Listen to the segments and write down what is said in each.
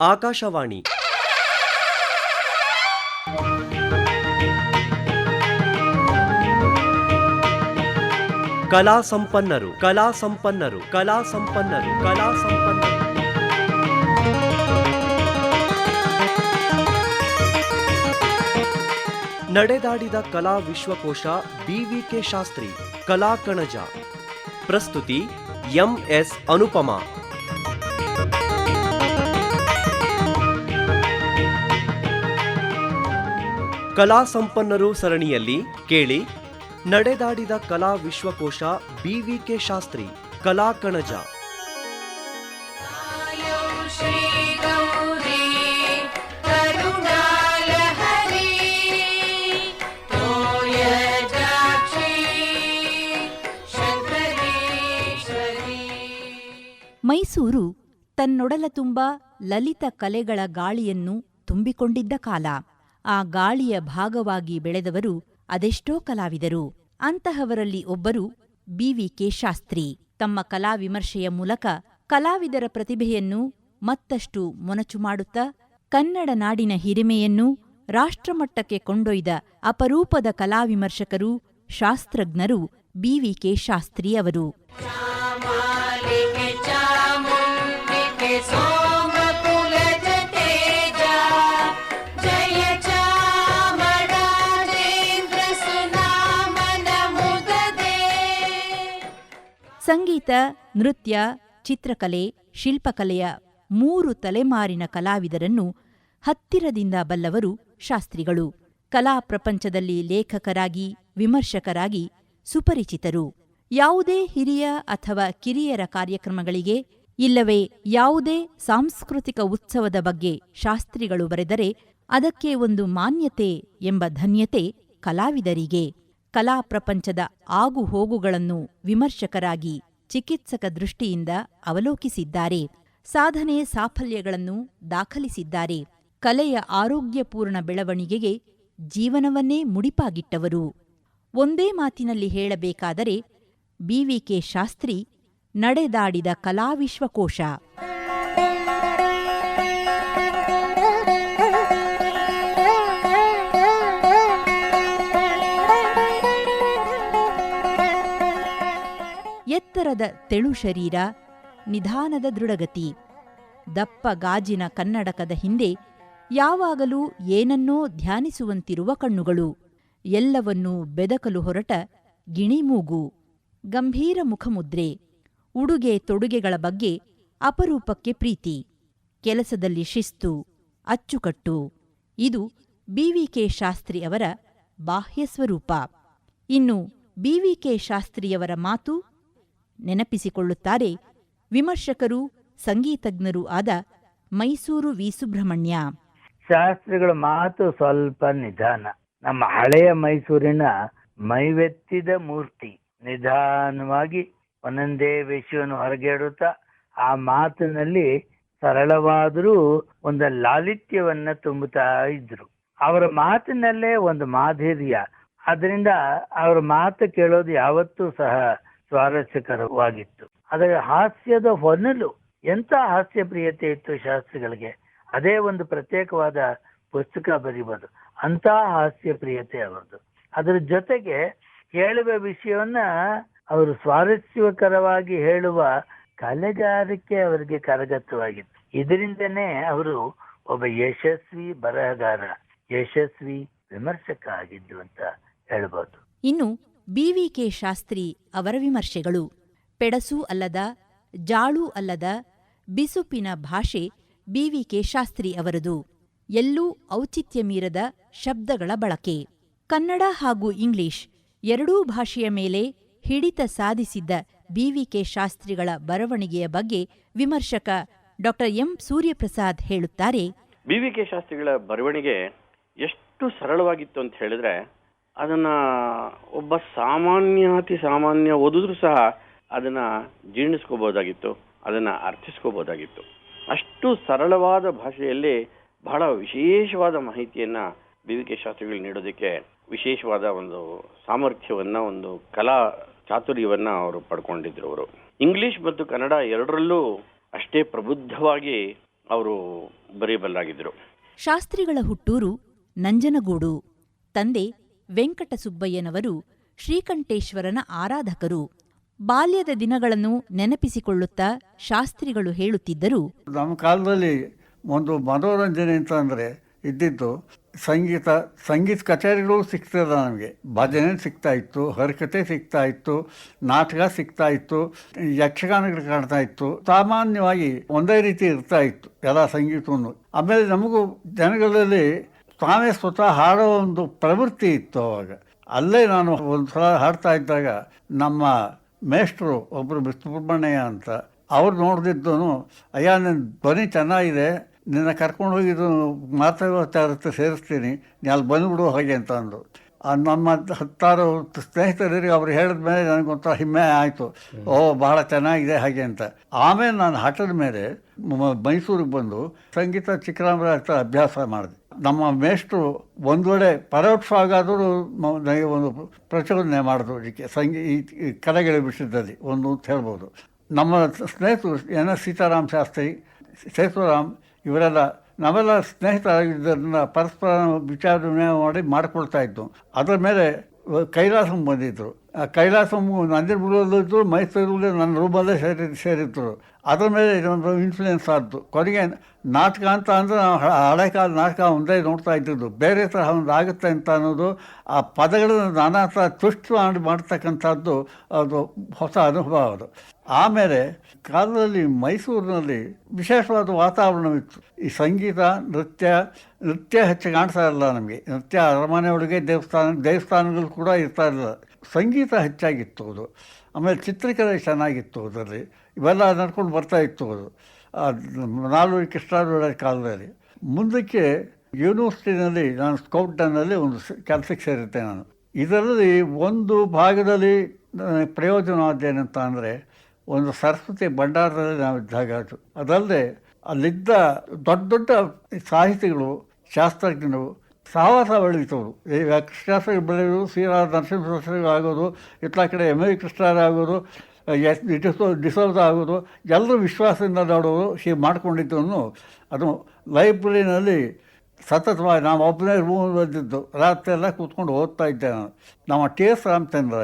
ಆಕಾಶವಾಣಿ. ಕಲಾ ಸಂಪನ್ನರು ಕಲಾ ಸಂಪನ್ನರು ಕಲಾ ಸಂಪನ್ನರು ಕಲಾ ಸಂಪನ್ನರು. ನಡೆದಾಡಿದ ಕಲಾ ವಿಶ್ವಕೋಶ ಬಿವಿಕೆ ಶಾಸ್ತ್ರಿ, ಕಲಾ ಕಣಜ. ಪ್ರಸ್ತುತಿ ಎಂಎಸ್ ಅನುಪಮಾ. ಕಲಾ ಸಂಪನ್ನರು ಸರಣಿಯಲ್ಲಿ ಕೇಳಿ ನಡೆದಾಡಿದ ಕಲಾ ವಿಶ್ವಕೋಶ ಬಿವಿಕೆ ಶಾಸ್ತ್ರಿ ಕಲಾ ಕಣಜ. ಮೈಸೂರು ತನ್ನೊಡಲ ತುಂಬ ಲಲಿತ ಕಲೆಗಳ ಗಾಳಿಯನ್ನು ತುಂಬಿಕೊಂಡಿದ್ದ ಕಾಲ. ಆ ಗಾಳಿಯ ಭಾಗವಾಗಿ ಬೆಳೆದವರು ಅದೆಷ್ಟೋ ಕಲಾವಿದರು. ಅಂತಹವರಲ್ಲಿ ಒಬ್ಬರು ಬಿವಿಕೆ ಶಾಸ್ತ್ರಿ. ತಮ್ಮ ಕಲಾ ವಿಮರ್ಶೆಯ ಮೂಲಕ ಕಲಾವಿದರ ಪ್ರತಿಭೆಯನ್ನು ಮತ್ತಷ್ಟು ಮೊನಚು ಮಾಡುತ್ತಾ, ಕನ್ನಡ ನಾಡಿನ ಹಿರಿಮೆಯನ್ನು ರಾಷ್ಟ್ರಮಟ್ಟಕ್ಕೆ ಕೊಂಡೊಯ್ದ ಅಪರೂಪದ ಕಲಾವಿಮರ್ಶಕರು ಶಾಸ್ತ್ರಜ್ಞರು ಬಿವಿಕೆ ಶಾಸ್ತ್ರಿ ಅವರು. ಸಂಗೀತ, ನೃತ್ಯ, ಚಿತ್ರಕಲೆ, ಶಿಲ್ಪಕಲೆಯ ಮೂರು ತಲೆಮಾರಿನ ಕಲಾವಿದರನ್ನು ಹತ್ತಿರದಿಂದ ಬಲ್ಲವರು ಶಾಸ್ತ್ರಿಗಳು. ಕಲಾ ಪ್ರಪಂಚದಲ್ಲಿ ಲೇಖಕರಾಗಿ, ವಿಮರ್ಶಕರಾಗಿ ಸುಪರಿಚಿತರು. ಯಾವುದೇ ಹಿರಿಯ ಅಥವಾ ಕಿರಿಯರ ಕಾರ್ಯಕ್ರಮಗಳಿಗೆ, ಇಲ್ಲವೇ ಯಾವುದೇ ಸಾಂಸ್ಕೃತಿಕ ಉತ್ಸವದ ಬಗ್ಗೆ ಶಾಸ್ತ್ರಿಗಳು ಬರೆದರೆ ಅದಕ್ಕೆ ಒಂದು ಮಾನ್ಯತೆ ಎಂಬ ಧನ್ಯತೆ ಕಲಾವಿದರಿಗೆ. ಕಲಾ ಪ್ರಪಂಚದ ಆಗುಹೋಗುಗಳನ್ನು ವಿಮರ್ಶಕರಾಗಿ ಚಿಕಿತ್ಸಕ ದೃಷ್ಟಿಯಿಂದ ಅವಲೋಕಿಸಿದ್ದಾರೆ. ಸಾಧನೆ ಸಾಫಲ್ಯಗಳನ್ನು ದಾಖಲಿಸಿದ್ದಾರೆ. ಕಲೆಯ ಆರೋಗ್ಯಪೂರ್ಣ ಬೆಳವಣಿಗೆಗೆ ಜೀವನವನ್ನೇ ಮುಡಿಪಾಗಿಟ್ಟವರು. ಒಂದೇ ಮಾತಿನಲ್ಲಿ ಹೇಳಬೇಕಾದರೆ ಬಿವಿಕೆ ಶಾಸ್ತ್ರಿ ನಡೆದಾಡಿದ ಕಲಾವಿಶ್ವಕೋಶ ಎತ್ತರದ ತೆಳು ಶರೀರ, ನಿಧಾನದ ದೃಢಗತಿ. ದಪ್ಪ ಗಾಜಿನ ಕನ್ನಡಕದ ಹಿಂದೆ ಯಾವಾಗಲೂ ಏನನ್ನೋ ಧ್ಯಾನಿಸುವಂತಿರುವ ಕಣ್ಣುಗಳು. ಎಲ್ಲವನ್ನೂ ಬೆದಕಲು ಹೊರಟ ಗಿಣಿಮೂಗು. ಗಂಭೀರ ಮುಖಮುದ್ರೆ, ಉಡುಗೆ ತೊಡುಗೆಗಳ ಬಗ್ಗೆ ಅಪರೂಪಕ್ಕೆ ಪ್ರೀತಿ. ಕೆಲಸದಲ್ಲಿ ಶಿಸ್ತು, ಅಚ್ಚುಕಟ್ಟು. ಇದು ಬಿವಿಕೆ ಶಾಸ್ತ್ರಿಯವರ ಬಾಹ್ಯ ಸ್ವರೂಪ. ಇನ್ನು ಬಿವಿಕೆ ಶಾಸ್ತ್ರಿಯವರ ಮಾತು ನೆನಪಿಸಿಕೊಳ್ಳುತ್ತಾರೆ. ವಿಮರ್ಶಕರು, ಸಂಗೀತಜ್ಞರೂ ಆದ ಮೈಸೂರು ವಿ. ಸುಬ್ರಹ್ಮಣ್ಯ. ಶಾಸ್ತ್ರಿಗಳ ಮಾತು ಸ್ವಲ್ಪ ನಿಧಾನ. ನಮ್ಮ ಹಳೆಯ ಮೈಸೂರಿನ ಮೈವೆತ್ತಿದ ಮೂರ್ತಿ ನಿಧಾನವಾಗಿ ಒಂದೊಂದೇ ವಿಷಯವನ್ನು ಹೊರಗೆಡುತ್ತಾ ಆ ಮಾತಿನಲ್ಲಿ ಸರಳವಾದರೂ ಒಂದು ಲಾಲಿತ್ಯವನ್ನ ತುಂಬುತ್ತಾ ಇದ್ರು. ಅವರ ಮಾತಿನಲ್ಲೇ ಒಂದು ಮಾಧುರ್ಯ. ಅದರಿಂದ ಅವರ ಮಾತು ಕೇಳೋದು ಯಾವತ್ತೂ ಸಹ ಸ್ವಾರಸ್ಯಕರವಾಗಿತ್ತು. ಅದರ ಹಾಸ್ಯದ ಹೊನಲು ಎಂತ ಹಾಸ್ಯ ಪ್ರಿಯತೆ ಇತ್ತು ಶಾಸ್ತ್ರಿಗಳಿಗೆ? ಅದೇ ಒಂದು ಪ್ರತ್ಯೇಕವಾದ ಪುಸ್ತಕ ಬರೀಬೋದು. ಅಂತ ಹಾಸ್ಯ ಪ್ರಿಯತೆ ಅವರದು. ಅದರ ಜೊತೆಗೆ ಹೇಳುವ ವಿಷಯವನ್ನ ಅವರು ಸ್ವಾರಸ್ಯಕರವಾಗಿ ಹೇಳುವ ಕಲೆಗಾರಿಕೆ ಅವರಿಗೆ ಕರಗತವಾಗಿತ್ತು. ಇದರಿಂದನೇ ಅವರು ಒಬ್ಬ ಯಶಸ್ವಿ ಬರಹಗಾರ, ಯಶಸ್ವಿ ವಿಮರ್ಶಕ ಆಗಿದ್ದು ಅಂತ ಹೇಳ್ಬೋದು. ಇನ್ನು ಬಿವಿಕೆ ಶಾಸ್ತ್ರಿ ಅವರ ವಿಮರ್ಶೆಗಳು. ಪೆಡಸು ಅಲ್ಲದ, ಜಾಳು ಅಲ್ಲದ, ಬಿಸುಪಿನ ಭಾಷೆ ಬಿವಿಕೆ ಶಾಸ್ತ್ರಿ ಅವರದು. ಎಲ್ಲೂ ಔಚಿತ್ಯ ಮೀರದ ಶಬ್ದಗಳ ಬಳಕೆ. ಕನ್ನಡ ಹಾಗೂ ಇಂಗ್ಲಿಷ್ ಎರಡೂ ಭಾಷೆಯ ಮೇಲೆ ಹಿಡಿತ ಸಾಧಿಸಿದ್ದ ಬಿವಿಕೆ ಶಾಸ್ತ್ರಿಗಳ ಬರವಣಿಗೆಯ ಬಗ್ಗೆ ವಿಮರ್ಶಕ ಡಾಕ್ಟರ್ ಎಂ ಸೂರ್ಯಪ್ರಸಾದ್ ಹೇಳುತ್ತಾರೆ. ಬಿವಿಕೆ ಶಾಸ್ತ್ರಿಗಳ ಬರವಣಿಗೆ ಎಷ್ಟು ಸರಳವಾಗಿತ್ತು ಅಂತ ಹೇಳಿದ್ರೆ ಅದನ್ನ ಒಬ್ಬ ಸಾಮಾನ್ಯಾತಿ ಸಾಮಾನ್ಯ ಓದಿದ್ರು ಸಹ ಅದನ್ನ ಜೀರ್ಣಿಸ್ಕೋಬಹುದಾಗಿತ್ತು ಅದನ್ನ ಅರ್ಥಿಸ್ಕೋಬಹುದಾಗಿತ್ತು ಅಷ್ಟು ಸರಳವಾದ ಭಾಷೆಯಲ್ಲಿ ಬಹಳ ವಿಶೇಷವಾದ ಮಾಹಿತಿಯನ್ನ ಬಿ ಕೆ ಶಾಸ್ತ್ರಿಗಳು ನೀಡೋದಕ್ಕೆ ವಿಶೇಷವಾದ ಒಂದು ಸಾಮರ್ಥ್ಯವನ್ನ, ಒಂದು ಕಲಾ ಚಾತುರ್ಯವನ್ನ ಅವರು ಪಡ್ಕೊಂಡಿದ್ರು ಅವರು. ಇಂಗ್ಲಿಷ್ ಮತ್ತು ಕನ್ನಡ ಎರಡರಲ್ಲೂ ಅಷ್ಟೇ ಪ್ರಬುದ್ಧವಾಗಿ ಅವರು ಬರೆಯಬಲ್ಲಾಗಿದ್ದರು ಶಾಸ್ತ್ರಿಗಳ ಹುಟ್ಟೂರು ನಂಜನಗೂಡು, ತಂದೆ ವೆಂಕಟಸುಬ್ಬಯ್ಯನವರು ಶ್ರೀಕಂಠೇಶ್ವರನ ಆರಾಧಕರು. ಬಾಲ್ಯದ ದಿನಗಳನ್ನು ನೆನಪಿಸಿಕೊಳ್ಳುತ್ತಾ ಶಾಸ್ತ್ರಿಗಳು ಹೇಳುತ್ತಿದ್ದರು. ನಮ್ಮ ಕಾಲದಲ್ಲಿ ಒಂದು ಮನೋರಂಜನೆ ಅಂತ ಅಂದರೆ ಇದ್ದಿದ್ದು ಸಂಗೀತ ಸಂಗೀತ ಕಚೇರಿಗಳು ಸಿಗ್ತದ ನಮಗೆ. ಭಜನೆ ಸಿಗ್ತಾ ಇತ್ತು, ಹರಿಕತೆ ಸಿಗ್ತಾ ಇತ್ತು, ನಾಟಕ ಸಿಗ್ತಾ ಇತ್ತು, ಯಕ್ಷಗಾನಗಳು ಕಾಣ್ತಾ ಇತ್ತು. ಸಾಮಾನ್ಯವಾಗಿ ಒಂದೇ ರೀತಿ ಇರ್ತಾ ಇತ್ತು ಎಲ್ಲ ಸಂಗೀತವನ್ನು. ಆಮೇಲೆ ನಮಗೂ ಜನಗಳಲ್ಲಿ ತಾವೇ ಸ್ವತಃ ಹಾಡೋ ಒಂದು ಪ್ರವೃತ್ತಿ ಇತ್ತು ಅವಾಗ. ಅಲ್ಲೇ ನಾನು ಒಂದು ಸಲ ಹಾಡ್ತಾ ಇದ್ದಾಗ ನಮ್ಮ ಮೇಷ್ಟ್ರು ಒಬ್ಬರು ಸುಬ್ರಹ್ಮಣ್ಯ ಅಂತ ಅವ್ರು ನೋಡ್ದಿದ್ದು ಅಯ್ಯ ನಿನ್ನ ಧ್ವನಿ ಚೆನ್ನಾಗಿದೆ ನಿನ್ನ ಕರ್ಕೊಂಡು ಹೋಗಿದ್ದು ಮಾತಾಡ್ತಾ ಇರುತ್ತೆ ಸೇರಿಸ್ತೀನಿ ನೀ ಅಲ್ಲಿ ಬಂದುಬಿಡು ಹಾಗೆ ಅಂತ ಅಂದರು. ಆ ನಮ್ಮ ಹತ್ತಾರು ಸ್ನೇಹಿತರಿಗೆ ಅವ್ರು ಹೇಳಿದ ಮೇಲೆ ನನಗೊಂಥರ ಹಿಮ್ಮೆ ಆಯಿತು. ಓ ಬಹಳ ಚೆನ್ನಾಗಿದೆ ಹಾಗೆ ಅಂತ. ಆಮೇಲೆ ನಾನು ಹಠದ ಮೇಲೆ ಮೈಸೂರಿಗೆ ಬಂದು ಸಂಗೀತ ಚಿಕ್ಕರಾಮರ ಹತ್ರ ಅಭ್ಯಾಸ ಮಾಡಿದೆ. ನಮ್ಮ ಮೇಷ್ಟ್ರು ಒಂದು ವೇಳೆ ಪರೋಕ್ಷವಾಗಾದರೂ ನನಗೆ ಒಂದು ಪ್ರಚೋದನೆ ಮಾಡಿದ್ರು ಇದಕ್ಕೆ, ಸಂಗೀ, ಈ ಈ ಕಲೆಗಳ ವಿಷಯದಲ್ಲಿ ಒಂದು ಅಂತ ಹೇಳ್ಬೋದು. ನಮ್ಮ ಸ್ನೇಹಿತರು ಎನ್ ಎಸ್ ಸೀತಾರಾಮ್ ಶಾಸ್ತ್ರಿ, ಸೇತುರಾಮ್, ಇವರೆಲ್ಲ ನಾವೆಲ್ಲ ಸ್ನೇಹಿತರಾಗಿದ್ದರಿಂದ ಪರಸ್ಪರ ವಿಚಾರ ವಿನಿಮಯ ಮಾಡಿ ಮಾಡಿಕೊಳ್ತಾ ಇದ್ದು, ಅದರ ಮೇಲೆ ಕೈಲಾಸಂ ಬಂದಿದ್ದರು ಆ ಕೈಲಾಸಂ ನಂದಿರ್ಬುಡಲ್ಲೂ ಇದ್ದರು ಮೈಸೂರಲ್ಲಿ ನನ್ನ ರೂಮಲ್ಲೇ ಸೇರಿ, ಸೇರಿದ್ರು. ಅದರ ಮೇಲೆ ಇದೊಂದು ಇನ್ಫ್ಲೂಯೆನ್ಸ್ ಆಯಿತು ಕೊನೆಗೆ ನಾಟಕ ಅಂತ ಅಂದರೆ ನಾವು ಹಳೆ ಕಾಲ ನಾಟಕ ಒಂದೇ ನೋಡ್ತಾ ಇದ್ದಿದ್ದು. ಬೇರೆ ತರಹ ಒಂದು ಆಗುತ್ತೆ ಅಂತ ಅನ್ನೋದು ಆ ಪದಗಳನ್ನು ನಾನಾ ಥರ ತುಷ್ಟು ಮಾಡಿ, ಮಾಡ್ತಕ್ಕಂಥದ್ದು ಅದು ಹೊಸ ಅನುಭವ ಅದು. ಆಮೇಲೆ ಕಾಲದಲ್ಲಿ ಮೈಸೂರಿನಲ್ಲಿ ವಿಶೇಷವಾದ ವಾತಾವರಣವಿತ್ತು. ಈ ಸಂಗೀತ, ನೃತ್ಯ ನೃತ್ಯ ಹೆಚ್ಚು ಕಾಣಿಸ್ತಾ ಇರಲ್ಲ ನಮಗೆ. ನೃತ್ಯ ಅರಮನೆ ಒಳಗೆ ದೇವಸ್ಥಾನ, ದೇವಸ್ಥಾನಗಳು ಕೂಡ ಇರ್ತಾ ಇರಲಿಲ್ಲ ಸಂಗೀತ ಹೆಚ್ಚಾಗಿತ್ತು ಅದು. ಆಮೇಲೆ ಚಿತ್ರಕಲೆ ಚೆನ್ನಾಗಿತ್ತು ಅದರಲ್ಲಿ. ಇವೆಲ್ಲ ನಡ್ಕೊಂಡು ಬರ್ತಾ ಇತ್ತು ಅದು. ನಾಲ್ವರು ಕೃಷ್ಣಾರೂಢ ಕಾಲದಲ್ಲಿ. ಮುಂದಕ್ಕೆ ಯೂನಿವರ್ಸಿಟಿನಲ್ಲಿ ನಾನು ಸ್ಕೌಟ್ನಲ್ಲಿ ಒಂದು ಕೆಲಸಕ್ಕೆ ಸೇರಿದ್ದೆ ನಾನು. ಇದರಲ್ಲಿ ಒಂದು ಭಾಗದಲ್ಲಿ ಪ್ರಯೋಜನವಾದ ಪ್ರಯೋಜನವಾದ್ದೇನಂತ ಅಂದರೆ ಒಂದು ಸರಸ್ವತಿ ಭಂಡಾರದಲ್ಲಿ ನಾವು ಇದ್ದಾಗ ಅದು ಅದಲ್ಲದೆ ಅಲ್ಲಿದ್ದ ದೊಡ್ಡ ದೊಡ್ಡ ಸಾಹಿತಿಗಳು, ಶಾಸ್ತ್ರಜ್ಞರು ಸಹವಾಸ ಬೆಳೀತವರು ಈಗ ಕೃಷ್ಣಾಸ್ತ್ರ ಬೆಳೆಯೋದು ಶ್ರೀರಾಮ ನರಸಿಂಹ ಆಗೋದು ಇತ್ಲ ಕಡೆ ಎಂ ಎ ಕೃಷ್ಣಾರ ಆಗೋದು, ಎಸ್ ಡಿಸೋ ಡಿಸೋದ ಆಗೋದು, ಎಲ್ಲರೂ ವಿಶ್ವಾಸದಿಂದ ನೋಡೋದು, ಹೀಗೆ ಮಾಡಿಕೊಂಡಿದ್ದನ್ನು ಅದು ಲೈಬ್ರರಿನಲ್ಲಿ ಸತತವಾಗಿ ನಾವು ಒಬ್ಬನೇ ರೂಮ್ ಬಂದಿದ್ದು. ರಾತ್ರಿ ಎಲ್ಲ ಕೂತ್ಕೊಂಡು ಓದ್ತಾ ಇದ್ದೆ ನಾನು. ನಮ್ಮ ಟಿ ಎಸ್ ರಾಮಚಂದ್ರ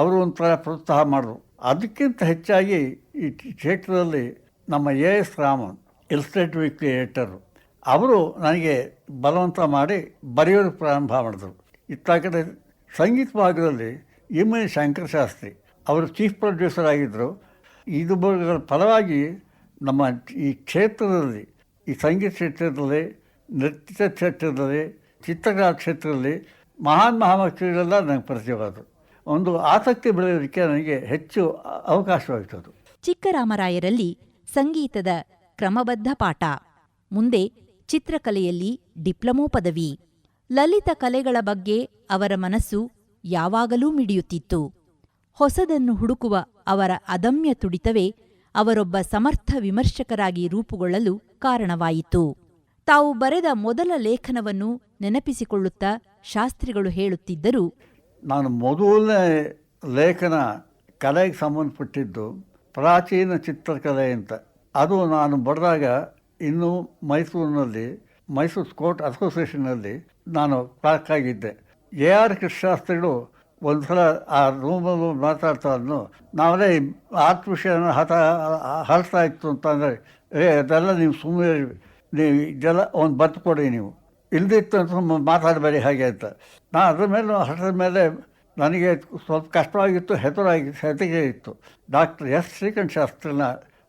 ಅವರು ಒಂಥರ ಪ್ರೋತ್ಸಾಹ ಮಾಡಿದ್ರು. ಅದಕ್ಕಿಂತ ಹೆಚ್ಚಾಗಿ ಈ ಕ್ಷೇತ್ರದಲ್ಲಿ ನಮ್ಮ A S Raman illustrated weekly editor ಅವರು ನನಗೆ ಬಲವಂತ ಮಾಡಿ ಬರೆಯೋದಕ್ಕೆ ಪ್ರಾರಂಭ ಮಾಡಿದರು. ಇತ್ತ ಕಡೆ ಸಂಗೀತ ಭಾಗದಲ್ಲಿ ಎಂ ಎನ್ ಶಂಕರ ಶಾಸ್ತ್ರಿ, ಅವರು ಚೀಫ್ ಪ್ರೊಡ್ಯೂಸರ್ ಆಗಿದ್ದರು ಇದು ಫಲವಾಗಿ ನಮ್ಮ ಈ ಕ್ಷೇತ್ರದಲ್ಲಿ, ಈ ಸಂಗೀತ ಕ್ಷೇತ್ರದಲ್ಲಿ, ನೃತ್ಯ ಕ್ಷೇತ್ರದಲ್ಲಿ, ಚಿತ್ರಕಲಾ ಕ್ಷೇತ್ರದಲ್ಲಿ ಮಹಾನ್ ಮಹಾಮಕ್ಷಿಗಳೆಲ್ಲ ನನಗೆ ಪರಿಚಯವಾದರು. ಒಂದು ಆಸಕ್ತಿ ಬೆಳೆಯೋದಕ್ಕೆ ನನಗೆ ಹೆಚ್ಚು ಅವಕಾಶವಾಯಿತು ಅದು ಚಿಕ್ಕರಾಮರಾಯರಲ್ಲಿ ಸಂಗೀತದ ಕ್ರಮಬದ್ಧ ಪಾಠ. ಮುಂದೆ ಚಿತ್ರಕಲೆಯಲ್ಲಿ ಡಿಪ್ಲೊಮೋ ಪದವಿ. ಲಲಿತ ಕಲೆಗಳ ಬಗ್ಗೆ ಅವರ ಮನಸ್ಸು ಯಾವಾಗಲೂ ಮಿಡಿಯುತ್ತಿತ್ತು. ಹೊಸದನ್ನು ಹುಡುಕುವ ಅವರ ಅದಮ್ಯ ತುಡಿತವೇ ಅವರೊಬ್ಬ ಸಮರ್ಥ ವಿಮರ್ಶಕರಾಗಿ ರೂಪುಗೊಳ್ಳಲು ಕಾರಣವಾಯಿತು. ತಾವು ಬರೆದ ಮೊದಲ ಲೇಖನವನ್ನು ನೆನಪಿಸಿಕೊಳ್ಳುತ್ತಾ ಶಾಸ್ತ್ರಿಗಳು ಹೇಳುತ್ತಿದ್ದರು ನಾನು ಮೊದಲನೇ ಲೇಖನ ಕಲೆಗೆ ಸಂಬಂಧಪಟ್ಟಿದ್ದು ಪ್ರಾಚೀನ ಚಿತ್ರಕಲೆ ಅಂತ. ಅದು ನಾನು ಬರೆದಾಗ ಇನ್ನೂ ಮೈಸೂರಿನಲ್ಲಿ, ಮೈಸೂರು ಸ್ಕೋಟ್ ಅಸೋಸಿಯೇಷನ್ನಲ್ಲಿ ನಾನು ಕ್ಲಾರ್ಕ್ ಆಗಿದ್ದೆ. ಎ ಆರ್ ಕೃಷ್ಣಾಸ್ತ್ರಿಗಳು ಒಂದು ಸಲ ಆ ರೂಮಲ್ಲಿ ಮಾತಾಡ್ತಾ ಇದ್ನು ನಾವೇ ಆರ್ಟ್ ವಿಷಯನ ಹತ ಹರಿಸ್ತಾ ಇತ್ತು ಅಂತಂದರೆ ಏ, ಅದೆಲ್ಲ ನೀವು ಸುಮ್ಮನೆ ನೀವು ಇದೆಲ್ಲ ಒಂದು ಕೊಡಿ ನೀವು. ಇಲ್ದಿತ್ತು ಅಂತ ಮಾತಾಡಬೇಡಿ ಹಾಗೆ ಅಂತ. ನಾನು ಅದ್ರ ಮೇಲೆ ಹಠದ ಮೇಲೆ ನನಗೆ ಸ್ವಲ್ಪ ಕಷ್ಟವಾಗಿತ್ತು ಹೆದರಾಗಿತ್ತು ಹೆದರಿಕೆ ಇತ್ತು. ಡಾಕ್ಟರ್ ಎಸ್ ಶ್ರೀಕಂಠ ಶಾಸ್ತ್ರಿನ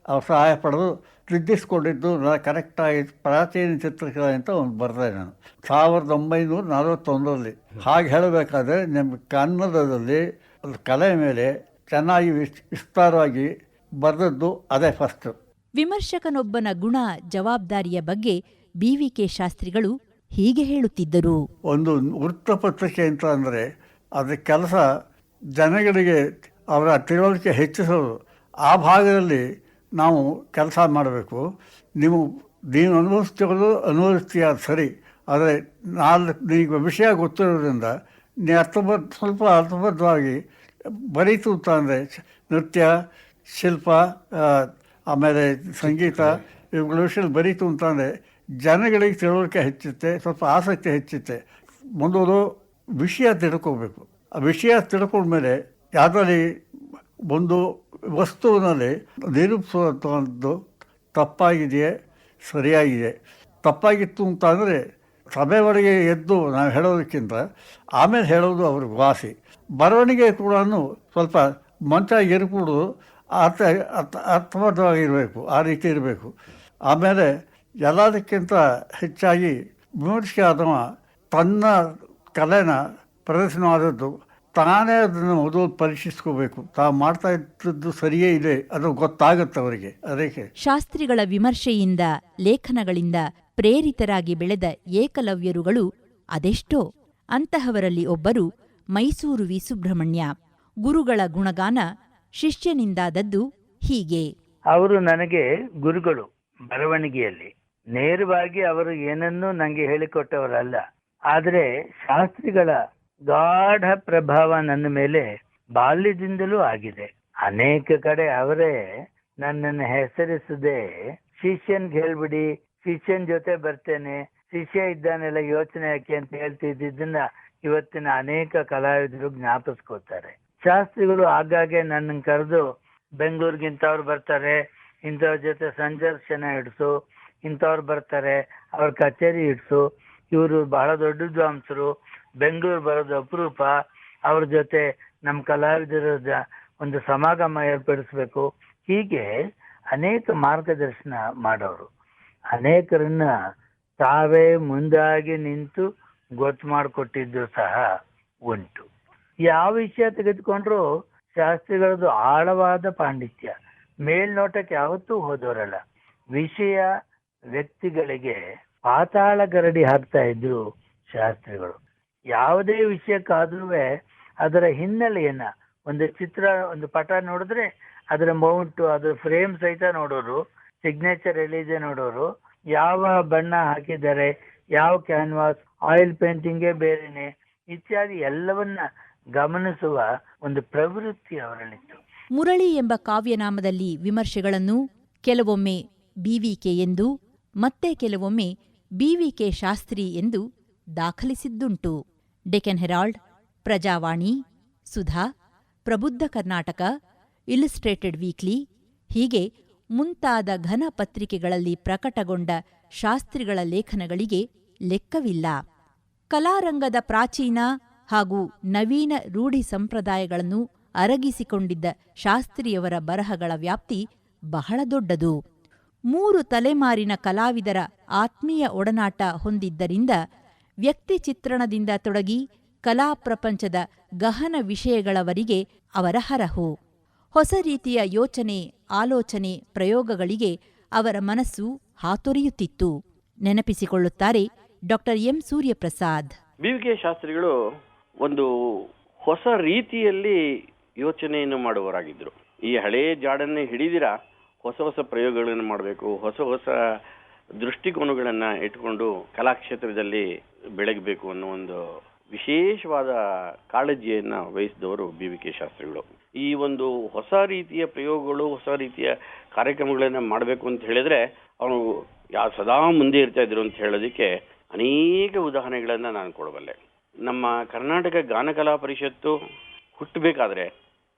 ಅವ್ರ ಸಹಾಯ ಪಡೆದು ತಿದ್ದಿಸ್ಕೊಂಡಿದ್ದು ನಾನು ಕರೆಕ್ಟಾಗಿ ಪ್ರಾಚೀನ ಚಿತ್ರಕಲೆ ಅಂತ ಒಂದು ಬರೆದೆ ನಾನು. ಸಾವಿರದ ಒಂಬೈನೂರ ನಲವತ್ತೊಂದರಲ್ಲಿ. ಹಾಗೆ ಹೇಳಬೇಕಾದ್ರೆ, ನಿಮ್ಮ ಕನ್ನಡದಲ್ಲಿ ಒಂದು ಕಲೆ ಮೇಲೆ ಚೆನ್ನಾಗಿ ವಿಸ್, ವಿಸ್ತಾರವಾಗಿ ಬರೆದದ್ದು ಅದೇ ಫಸ್ಟು. ವಿಮರ್ಶಕನೊಬ್ಬನ ಗುಣ, ಜವಾಬ್ದಾರಿಯ ಬಗ್ಗೆ ಬಿವಿಕೆ ಶಾಸ್ತ್ರಿಗಳು ಹೀಗೆ ಹೇಳುತ್ತಿದ್ದರು. ಒಂದು ವೃತ್ತಪತ್ರಿಕೆ ಅಂತ ಅಂದರೆ ಅದರ ಕೆಲಸ ಜನಗಳಿಗೆ ಅವರ ತಿಳುವಳಿಕೆ ಹೆಚ್ಚಿಸೋದು. ಆ ಭಾಗದಲ್ಲಿ ನಾವು ಕೆಲಸ ಮಾಡಬೇಕು. ನೀವು ನೀನು ಅನುಭವಿಸ್ತಿರೋದು ಅನುಭವಿಸ್ತೀಯ? ಸರಿ. ಆದರೆ ನಾಲ್ಕು ನಿಮಗೆ ವಿಷಯ ಗೊತ್ತಿರೋದ್ರಿಂದ ನೀ ಅರ್ಥಬದ್ಧ ಸ್ವಲ್ಪ ಅರ್ಥಬದ್ಧವಾಗಿ ಬರೀತು ಅಂತ ಅಂದರೆ ನೃತ್ಯ ಶಿಲ್ಪ ಆಮೇಲೆ ಸಂಗೀತ ಇವುಗಳ ವಿಷಯದಲ್ಲಿ ಬರೀತು ಅಂತಂದರೆ ಜನಗಳಿಗೆ ತಿಳುವಳಿಕೆ ಹೆಚ್ಚುತ್ತೆ, ಸ್ವಲ್ಪ ಆಸಕ್ತಿ ಹೆಚ್ಚುತ್ತೆ. ಮುಂದೂ ವಿಷಯ ತಿಳ್ಕೋಬೇಕು. ಆ ವಿಷಯ ತಿಳ್ಕೊಂಡ್ಮೇಲೆ ಯಾವುದರಲ್ಲಿ ಒಂದು ವಸ್ತುವಿನಲ್ಲಿ ನಿರೂಪಿಸುವಂಥದ್ದು ತಪ್ಪಾಗಿದೆಯೇ ಸರಿಯಾಗಿದೆ ತಪ್ಪಾಗಿತ್ತು ಅಂತ ಅಂದರೆ ಸಭೆವರೆಗೆ ಎದ್ದು ನಾವು ಹೇಳೋದಕ್ಕಿಂತ ಆಮೇಲೆ ಹೇಳೋದು ಅವ್ರ ವಾಸಿ. ಬರವಣಿಗೆ ಕೂಡ ಸ್ವಲ್ಪ ಮಂಚ ಇರ್ಕೂಡು ಅರ್ಥ ಅರ್ಥ ಅರ್ಥಬದ್ಧವಾಗಿರಬೇಕು, ಆ ರೀತಿ ಇರಬೇಕು. ಆಮೇಲೆ ಎಲ್ಲದಕ್ಕಿಂತ ಹೆಚ್ಚಾಗಿ ವಿಮರ್ಶೆ ಆದವ ತನ್ನ ಕಲೆನ ಪ್ರದರ್ಶನವಾದದ್ದು ತಾನೇ ಅದನ್ನು ಮೊದಲು ಪರೀಕ್ಷಿಸ್ಕೋಬೇಕು. ತಾ ಮಾಡ್ತಾ ಇದ್ದದ್ದು ಸರಿಯೇ ಇದೆ ಅದು ಗೊತ್ತಾಗುತ್ತೆ ಅವರಿಗೆ. ಅದಕ್ಕೆ ಶಾಸ್ತ್ರಿಗಳ ವಿಮರ್ಶೆಯಿಂದ ಲೇಖನಗಳಿಂದ ಪ್ರೇರಿತರಾಗಿ ಬೆಳೆದ ಏಕಲವ್ಯರುಗಳು ಅದೆಷ್ಟೋ. ಅಂತಹವರಲ್ಲಿ ಒಬ್ಬರು ಮೈಸೂರು ವಿ. ಸುಬ್ರಹ್ಮಣ್ಯ. ಗುರುಗಳ ಗುಣಗಾನ ಶಿಷ್ಯನಿಂದಾದದ್ದು ಹೀಗೆ. ಅವರು ನನಗೆ ಗುರುಗಳು ಬರವಣಿಗೆಯಲ್ಲಿ. ನೇರವಾಗಿ ಅವರು ಏನನ್ನೂ ನನಗೆ ಹೇಳಿಕೊಟ್ಟವರಲ್ಲ. ಆದರೆ ಶಾಸ್ತ್ರಿಗಳ ಗಾಢ ಪ್ರಭಾವ ನನ್ನ ಮೇಲೆ ಬಾಲ್ಯದಿಂದಲೂ ಆಗಿದೆ. ಅನೇಕ ಕಡೆ ಅವರೇ ನನ್ನನ್ನು ಹೆಸರಿಸದೆ, ಶಿಷ್ಯನ್ ಹೇಳ್ಬಿಡಿ, ಶಿಷ್ಯನ್ ಜೊತೆ ಬರ್ತೇನೆ, ಶಿಷ್ಯ ಇದ್ದಾನೆಲ್ಲ ಯೋಚನೆ ಯಾಕೆ ಅಂತ ಹೇಳ್ತಿದ್ದನ್ನ ಇವತ್ತಿನ ಅನೇಕ ಕಲಾವಿದರು ಜ್ಞಾಪಿಸ್ಕೋತಾರೆ ಶಾಸ್ತ್ರಿಗಳು ಆಗಾಗ್ಗೆ ನನ್ನ ಕರೆದು ಬೆಂಗಳೂರಿಗೆ ಇಂಥವ್ರು ಬರ್ತಾರೆ, ಇಂಥವ್ರ ಜೊತೆ ಸಂದರ್ಶನ ಇಡ್ಸು ಇಂಥವ್ರು ಬರ್ತಾರೆ, ಅವ್ರ ಕಚೇರಿ ಇಟ್ಟು ಇವರು ಬಹಳ ದೊಡ್ಡ ವಿದ್ವಾಂಸರು, ಬೆಂಗಳೂರು ಬರೋದು ಅಪರೂಪ, ಅವ್ರ ಜೊತೆ ನಮ್ಮ ಕಲಾವಿದರ ಒಂದು ಸಮಾಗಮ ಏರ್ಪಡಿಸ್ಬೇಕು. ಹೀಗೆ ಅನೇಕ ಮಾರ್ಗದರ್ಶನ ಮಾಡೋರು. ಅನೇಕರನ್ನ ತಾವೇ ಮುಂದಾಗಿ ನಿಂತು ಗೊತ್ತು ಮಾಡಿಕೊಟ್ಟಿದ್ದು ಸಹ ಉಂಟು. ಯಾವ ವಿಷಯ ತೆಗೆದುಕೊಂಡ್ರು? ಶಾಸ್ತ್ರಿಗಳದ್ದು ಆಳವಾದ ಪಾಂಡಿತ್ಯ. ಮೇಲ್ನೋಟಕ್ಕೆ ಯಾವತ್ತೂ ಹೋದವರಲ್ಲ. ವಿಷಯ ವ್ಯಕ್ತಿಗಳಿಗೆ ಪಾತಾಳ ಗರಡಿ ಹಾಕ್ತಾ ಇದ್ರು ಶಾಸ್ತ್ರಿಗಳು. ಯಾವುದೇ ವಿಷಯಕ್ಕಾದ್ರೂ ಅದರ ಹಿನ್ನೆಲೆಯನ್ನ, ಒಂದು ಚಿತ್ರ, ಒಂದು ಪಟ ನೋಡಿದ್ರೆ ಅದರ ಮೌಂಟ್, ಅದರ ಫ್ರೇಮ್ ಸಹಿತ ನೋಡೋರು ಸಿಗ್ನೇಚರ್ ಎಲ್ಲಿದೆ ನೋಡೋರು, ಯಾವ ಬಣ್ಣ ಹಾಕಿದ್ದಾರೆ, ಯಾವ ಕ್ಯಾನ್ವಾಸ್ ಆಯಿಲ್ ಪೇಂಟಿಂಗೇ ಬೇರೆನೆ, ಇತ್ಯಾದಿ ಎಲ್ಲವನ್ನ ಗಮನಿಸುವ ಒಂದು ಪ್ರವೃತ್ತಿ ಅವರಲ್ಲಿತ್ತು. ಮುರಳಿ ಎಂಬ ಕಾವ್ಯನಾಮದಲ್ಲಿ ವಿಮರ್ಶೆಗಳನ್ನು ಕೆಲವೊಮ್ಮೆ ಬಿವಿಕೆ ಎಂದು ಮತ್ತೆ ಕೆಲವೊಮ್ಮೆ ಬಿವಿಕೆ ಶಾಸ್ತ್ರಿ ಎಂದು ದಾಖಲಿಸಿದ್ದುಂಟು. Deccan Herald, Prajavani, Sudha, Prabuddha Karnataka, Illustrated weekly, ಹೀಗೆ ಮುಂತಾದ ಘನ ಪತ್ರಿಕೆಗಳಲ್ಲಿ ಪ್ರಕಟಗೊಂಡ ಶಾಸ್ತ್ರಿಗಳ ಲೇಖನಗಳಿಗೆ ಲೆಕ್ಕವಿಲ್ಲ. ಕಲಾರಂಗದ ಪ್ರಾಚೀನ ಹಾಗೂ ನವೀನ ರೂಢಿ ಸಂಪ್ರದಾಯಗಳನ್ನು ಅರಗಿಸಿಕೊಂಡಿದ್ದ ಶಾಸ್ತ್ರಿಯವರ ಬರಹಗಳ ವ್ಯಾಪ್ತಿ ಬಹಳ ದೊಡ್ಡದು. ಮೂರು ತಲೆಮಾರಿನ ಕಲಾವಿದರ ಆತ್ಮೀಯ ಒಡನಾಟ ಹೊಂದಿದ್ದರಿಂದ ವ್ಯಕ್ತಿ ಚಿತ್ರಣದಿಂದ ತೊಡಗಿ ಕಲಾ ಪ್ರಪಂಚದ ಗಹನ ವಿಷಯಗಳವರಿಗೆ ಅವರ ಹರಹು. ಹೊಸ ರೀತಿಯ ಯೋಚನೆ, ಆಲೋಚನೆ, ಪ್ರಯೋಗಗಳಿಗೆ ಅವರ ಮನಸ್ಸು ಹಾತೊರೆಯುತ್ತಿತ್ತು. ನೆನಪಿಸಿಕೊಳ್ಳುತ್ತಾರೆ ಡಾಕ್ಟರ್ ಎಂ ಸೂರ್ಯಪ್ರಸಾದ್. ಬಿವಿಕೆ ಶಾಸ್ತ್ರಿಗಳು ಒಂದು ಹೊಸ ರೀತಿಯಲ್ಲಿ ಯೋಚನೆಯನ್ನು ಮಾಡುವವರಾಗಿದ್ದರು. ಈ ಹಳೆಯ ಜಾಡನ್ನೇ ಹಿಡಿದಿರ? ಹೊಸ ಹೊಸ ಪ್ರಯೋಗಗಳನ್ನು ಮಾಡಬೇಕು, ಹೊಸ ಹೊಸ ದೃಷ್ಟಿಕೋನಗಳನ್ನು ಇಟ್ಟುಕೊಂಡು ಕಲಾಕ್ಷೇತ್ರದಲ್ಲಿ ಬೆಳಗಬೇಕು ಅನ್ನೋ ಒಂದು ವಿಶೇಷವಾದ ಕಾಳಜಿಯನ್ನು ವಹಿಸಿದವರು ಬಿ ವಿ ಕೆ ಶಾಸ್ತ್ರಿಗಳು. ಈ ಒಂದು ಹೊಸ ರೀತಿಯ ಪ್ರಯೋಗಗಳು, ಹೊಸ ರೀತಿಯ ಕಾರ್ಯಕ್ರಮಗಳನ್ನು ಮಾಡಬೇಕು ಅಂತ ಹೇಳಿದ್ರೆ ಅವರು ಯಾವ ಸದಾ ಮುಂದೆ ಇರ್ತಾ ಇದ್ರು ಅಂತ ಹೇಳೋದಕ್ಕೆ ಅನೇಕ ಉದಾಹರಣೆಗಳನ್ನು ನಾನು ಕೊಡಬಲ್ಲೆ. ನಮ್ಮ ಕರ್ನಾಟಕ ಗಾನಕಲಾ ಪರಿಷತ್ತು ಹುಟ್ಟಬೇಕಾದ್ರೆ,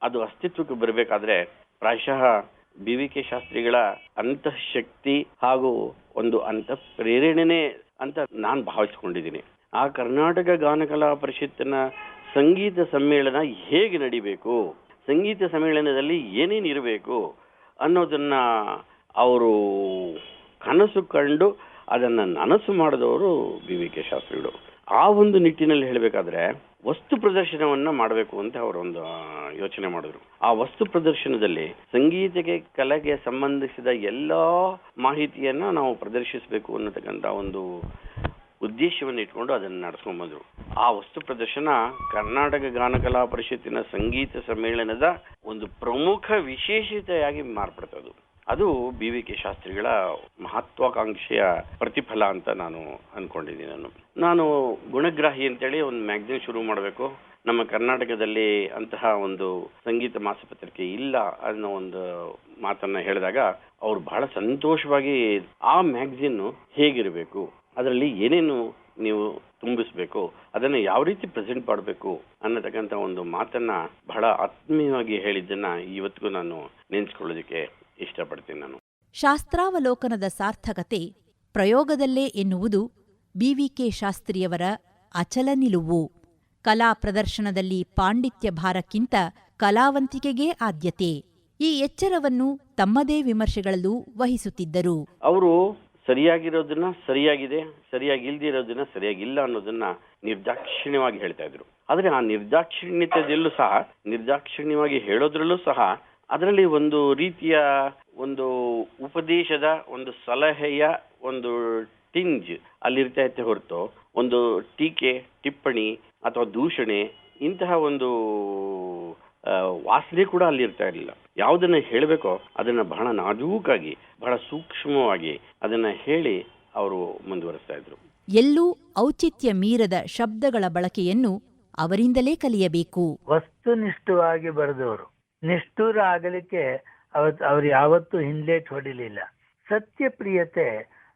ಅದು ಅಸ್ತಿತ್ವಕ್ಕೆ ಬರಬೇಕಾದ್ರೆ, ಪ್ರಾಯಶಃ ಬಿ ವಿ ಕೆ ಶಾಸ್ತ್ರಿಗಳ ಅಂತಃಶಕ್ತಿ ಹಾಗೂ ಒಂದು ಅಂತಃ ಪ್ರೇರಣೆ ಅಂತ ನಾನು ಭಾವಿಸ್ಕೊಂಡಿದ್ದೀನಿ. ಆ ಕರ್ನಾಟಕ ಗಾನಕಲಾ ಪರಿಷತ್ತಿನ ಸಂಗೀತ ಸಮ್ಮೇಳನ ಹೇಗೆ ನಡಿಬೇಕು? ಸಂಗೀತ ಸಮ್ಮೇಳನದಲ್ಲಿ ಏನೇನು ಇರಬೇಕು? ಅನ್ನೋದನ್ನ ಅವರು ಕನಸು ಕಂಡು ಅದನ್ನು ನನಸು ಮಾಡಿದವರು ಬಿ ವಿ ಕೆ ಶಾಸ್ತ್ರಿಗಳು. ಆ ಒಂದು ನಿಟ್ಟಿನಲ್ಲಿ ಹೇಳಬೇಕಾದ್ರೆ ವಸ್ತು ಪ್ರದರ್ಶನವನ್ನ ಮಾಡಬೇಕು ಅಂತ ಅವರು ಒಂದು ಯೋಚನೆ ಮಾಡಿದ್ರು. ಆ ವಸ್ತು ಪ್ರದರ್ಶನದಲ್ಲಿ ಸಂಗೀತಕ್ಕೆ, ಕಲೆಗೆ ಸಂಬಂಧಿಸಿದ ಎಲ್ಲಾ ಮಾಹಿತಿಯನ್ನ ನಾವು ಪ್ರದರ್ಶಿಸಬೇಕು ಅನ್ನತಕ್ಕಂಥ ಒಂದು ಉದ್ದೇಶವನ್ನು ಇಟ್ಕೊಂಡು ಅದನ್ನು ನಡೆಸ್ಕೊಂಡ್ ಬಂದ್ರು. ಆ ವಸ್ತು ಪ್ರದರ್ಶನ ಕರ್ನಾಟಕ ಗಾನಕಲಾ ಪರಿಷತ್ತಿನ ಸಂಗೀತ ಸಮ್ಮೇಳನದ ಒಂದು ಪ್ರಮುಖ ವಿಶೇಷತೆಯಾಗಿ ಮಾರ್ಪಡ್ತದು ಅದು ಬಿ ವಿ ಕೆ ಶಾಸ್ತ್ರಿಗಳ ಮಹತ್ವಾಕಾಂಕ್ಷೆಯ ಪ್ರತಿಫಲ ಅಂತ ನಾನು ಅನ್ಕೊಂಡಿದ್ದೀನಿ ನಾನು. ನಾನು ಗುಣಗ್ರಾಹಿ ಅಂತೇಳಿ ಒಂದು ಮ್ಯಾಗ್ಝಿನ್ ಶುರು ಮಾಡಬೇಕು. ನಮ್ಮ ಕರ್ನಾಟಕದಲ್ಲಿ ಅಂತಹ ಒಂದು ಸಂಗೀತ ಮಾಸಪತ್ರಿಕೆ ಇಲ್ಲ ಅನ್ನೋ ಒಂದು ಮಾತನ್ನ ಹೇಳಿದಾಗ ಅವ್ರು ಬಹಳ ಸಂತೋಷವಾಗಿ ಆ ಮ್ಯಾಗ್ಝಿನ್ ಹೇಗಿರಬೇಕು, ಅದರಲ್ಲಿ ಏನೇನು ನೀವು ತುಂಬಿಸ್ಬೇಕು, ಅದನ್ನು ಯಾವ ರೀತಿ ಪ್ರೆಸೆಂಟ್ ಮಾಡಬೇಕು ಅನ್ನತಕ್ಕಂಥ ಒಂದು ಮಾತನ್ನ ಬಹಳ ಆತ್ಮೀಯವಾಗಿ ಹೇಳಿದ್ದನ್ನ ಇವತ್ತಿಗೂ ನಾನು ನೆನೆಸ್ಕೊಳ್ಳೋದಕ್ಕೆ ಇಷ್ಟಪಡ್ತೀನಿ ನಾನು. ಶಾಸ್ತ್ರಾವಲೋಕನದ ಸಾರ್ಥಕತೆ ಪ್ರಯೋಗದಲ್ಲೇ ಎನ್ನುವುದು ಬಿವಿಕೆ ಶಾಸ್ತ್ರಿಯವರ ಅಚಲ ನಿಲುವು. ಕಲಾ ಪ್ರದರ್ಶನದಲ್ಲಿ ಪಾಂಡಿತ್ಯ ಭಾರಕ್ಕಿಂತ ಕಲಾವಂತಿಕೆಗೇ ಆದ್ಯತೆ. ಈ ಎಚ್ಚರವನ್ನು ತಮ್ಮದೇ ವಿಮರ್ಶೆಗಳಲ್ಲೂ ವಹಿಸುತ್ತಿದ್ದರು. ಅವರು ಸರಿಯಾಗಿರೋದನ್ನ ಸರಿಯಾಗಿದೆ ಸರಿಯಾಗಿ ಇಲ್ದಿರೋದನ್ನ ಸರಿಯಾಗಿಲ್ಲ ಅನ್ನೋದನ್ನ ನಿರ್ದಾಕ್ಷಿಣ್ಯವಾಗಿ ಹೇಳ್ತಾ ಇದ್ರು. ಆದ್ರೆ ಆ ನಿರ್ದಾಕ್ಷಿಣ್ಯತೆಯಲ್ಲೂ ಸಹ ನಿರ್ದಾಕ್ಷಿಣ್ಯವಾಗಿ ಹೇಳೋದ್ರಲ್ಲೂ ಸಹ ಅದರಲ್ಲಿ ಒಂದು ರೀತಿಯ ಒಂದು ಉಪದೇಶದ ಒಂದು ಸಲಹೆಯ ಒಂದು ಟಿಂಜ್ ಅಲ್ಲಿರ್ತಾ ಇತ್ತೆ ಹೊರತು. ಒಂದು ಟೀಕೆ ಟಿಪ್ಪಣಿ ಅಥವಾ ದೂಷಣೆ ಇಂತಹ ಒಂದು ವಾಸನೆ ಕೂಡ ಅಲ್ಲಿ ಇರ್ತಾ ಇರಲಿಲ್ಲ. ಯಾವುದನ್ನ ಹೇಳಬೇಕೋ ಅದನ್ನ ಬಹಳ ನಾಜೂಕಾಗಿ ಬಹಳ ಸೂಕ್ಷ್ಮವಾಗಿ ಅದನ್ನ ಹೇಳಿ ಅವರು ಮುಂದುವರಿಸ್ತಾ ಇದ್ರು. ಎಲ್ಲೂ ಔಚಿತ್ಯ ಮೀರದ ಶಬ್ದಗಳ ಬಳಕೆಯನ್ನು ಅವರಿಂದಲೇ ಕಲಿಯಬೇಕು. ವಸ್ತುನಿಷ್ಠವಾಗಿ ಬರೆದವರು. ನಿಷ್ಠೂರ ಆಗಲಿಕ್ಕೆ ಅವತ್, ಅವ್ರು ಯಾವತ್ತೂ ಹಿಂದೇಟ್ ಹೊಡಿಲಿಲ್ಲ. ಸತ್ಯಪ್ರಿಯತೆ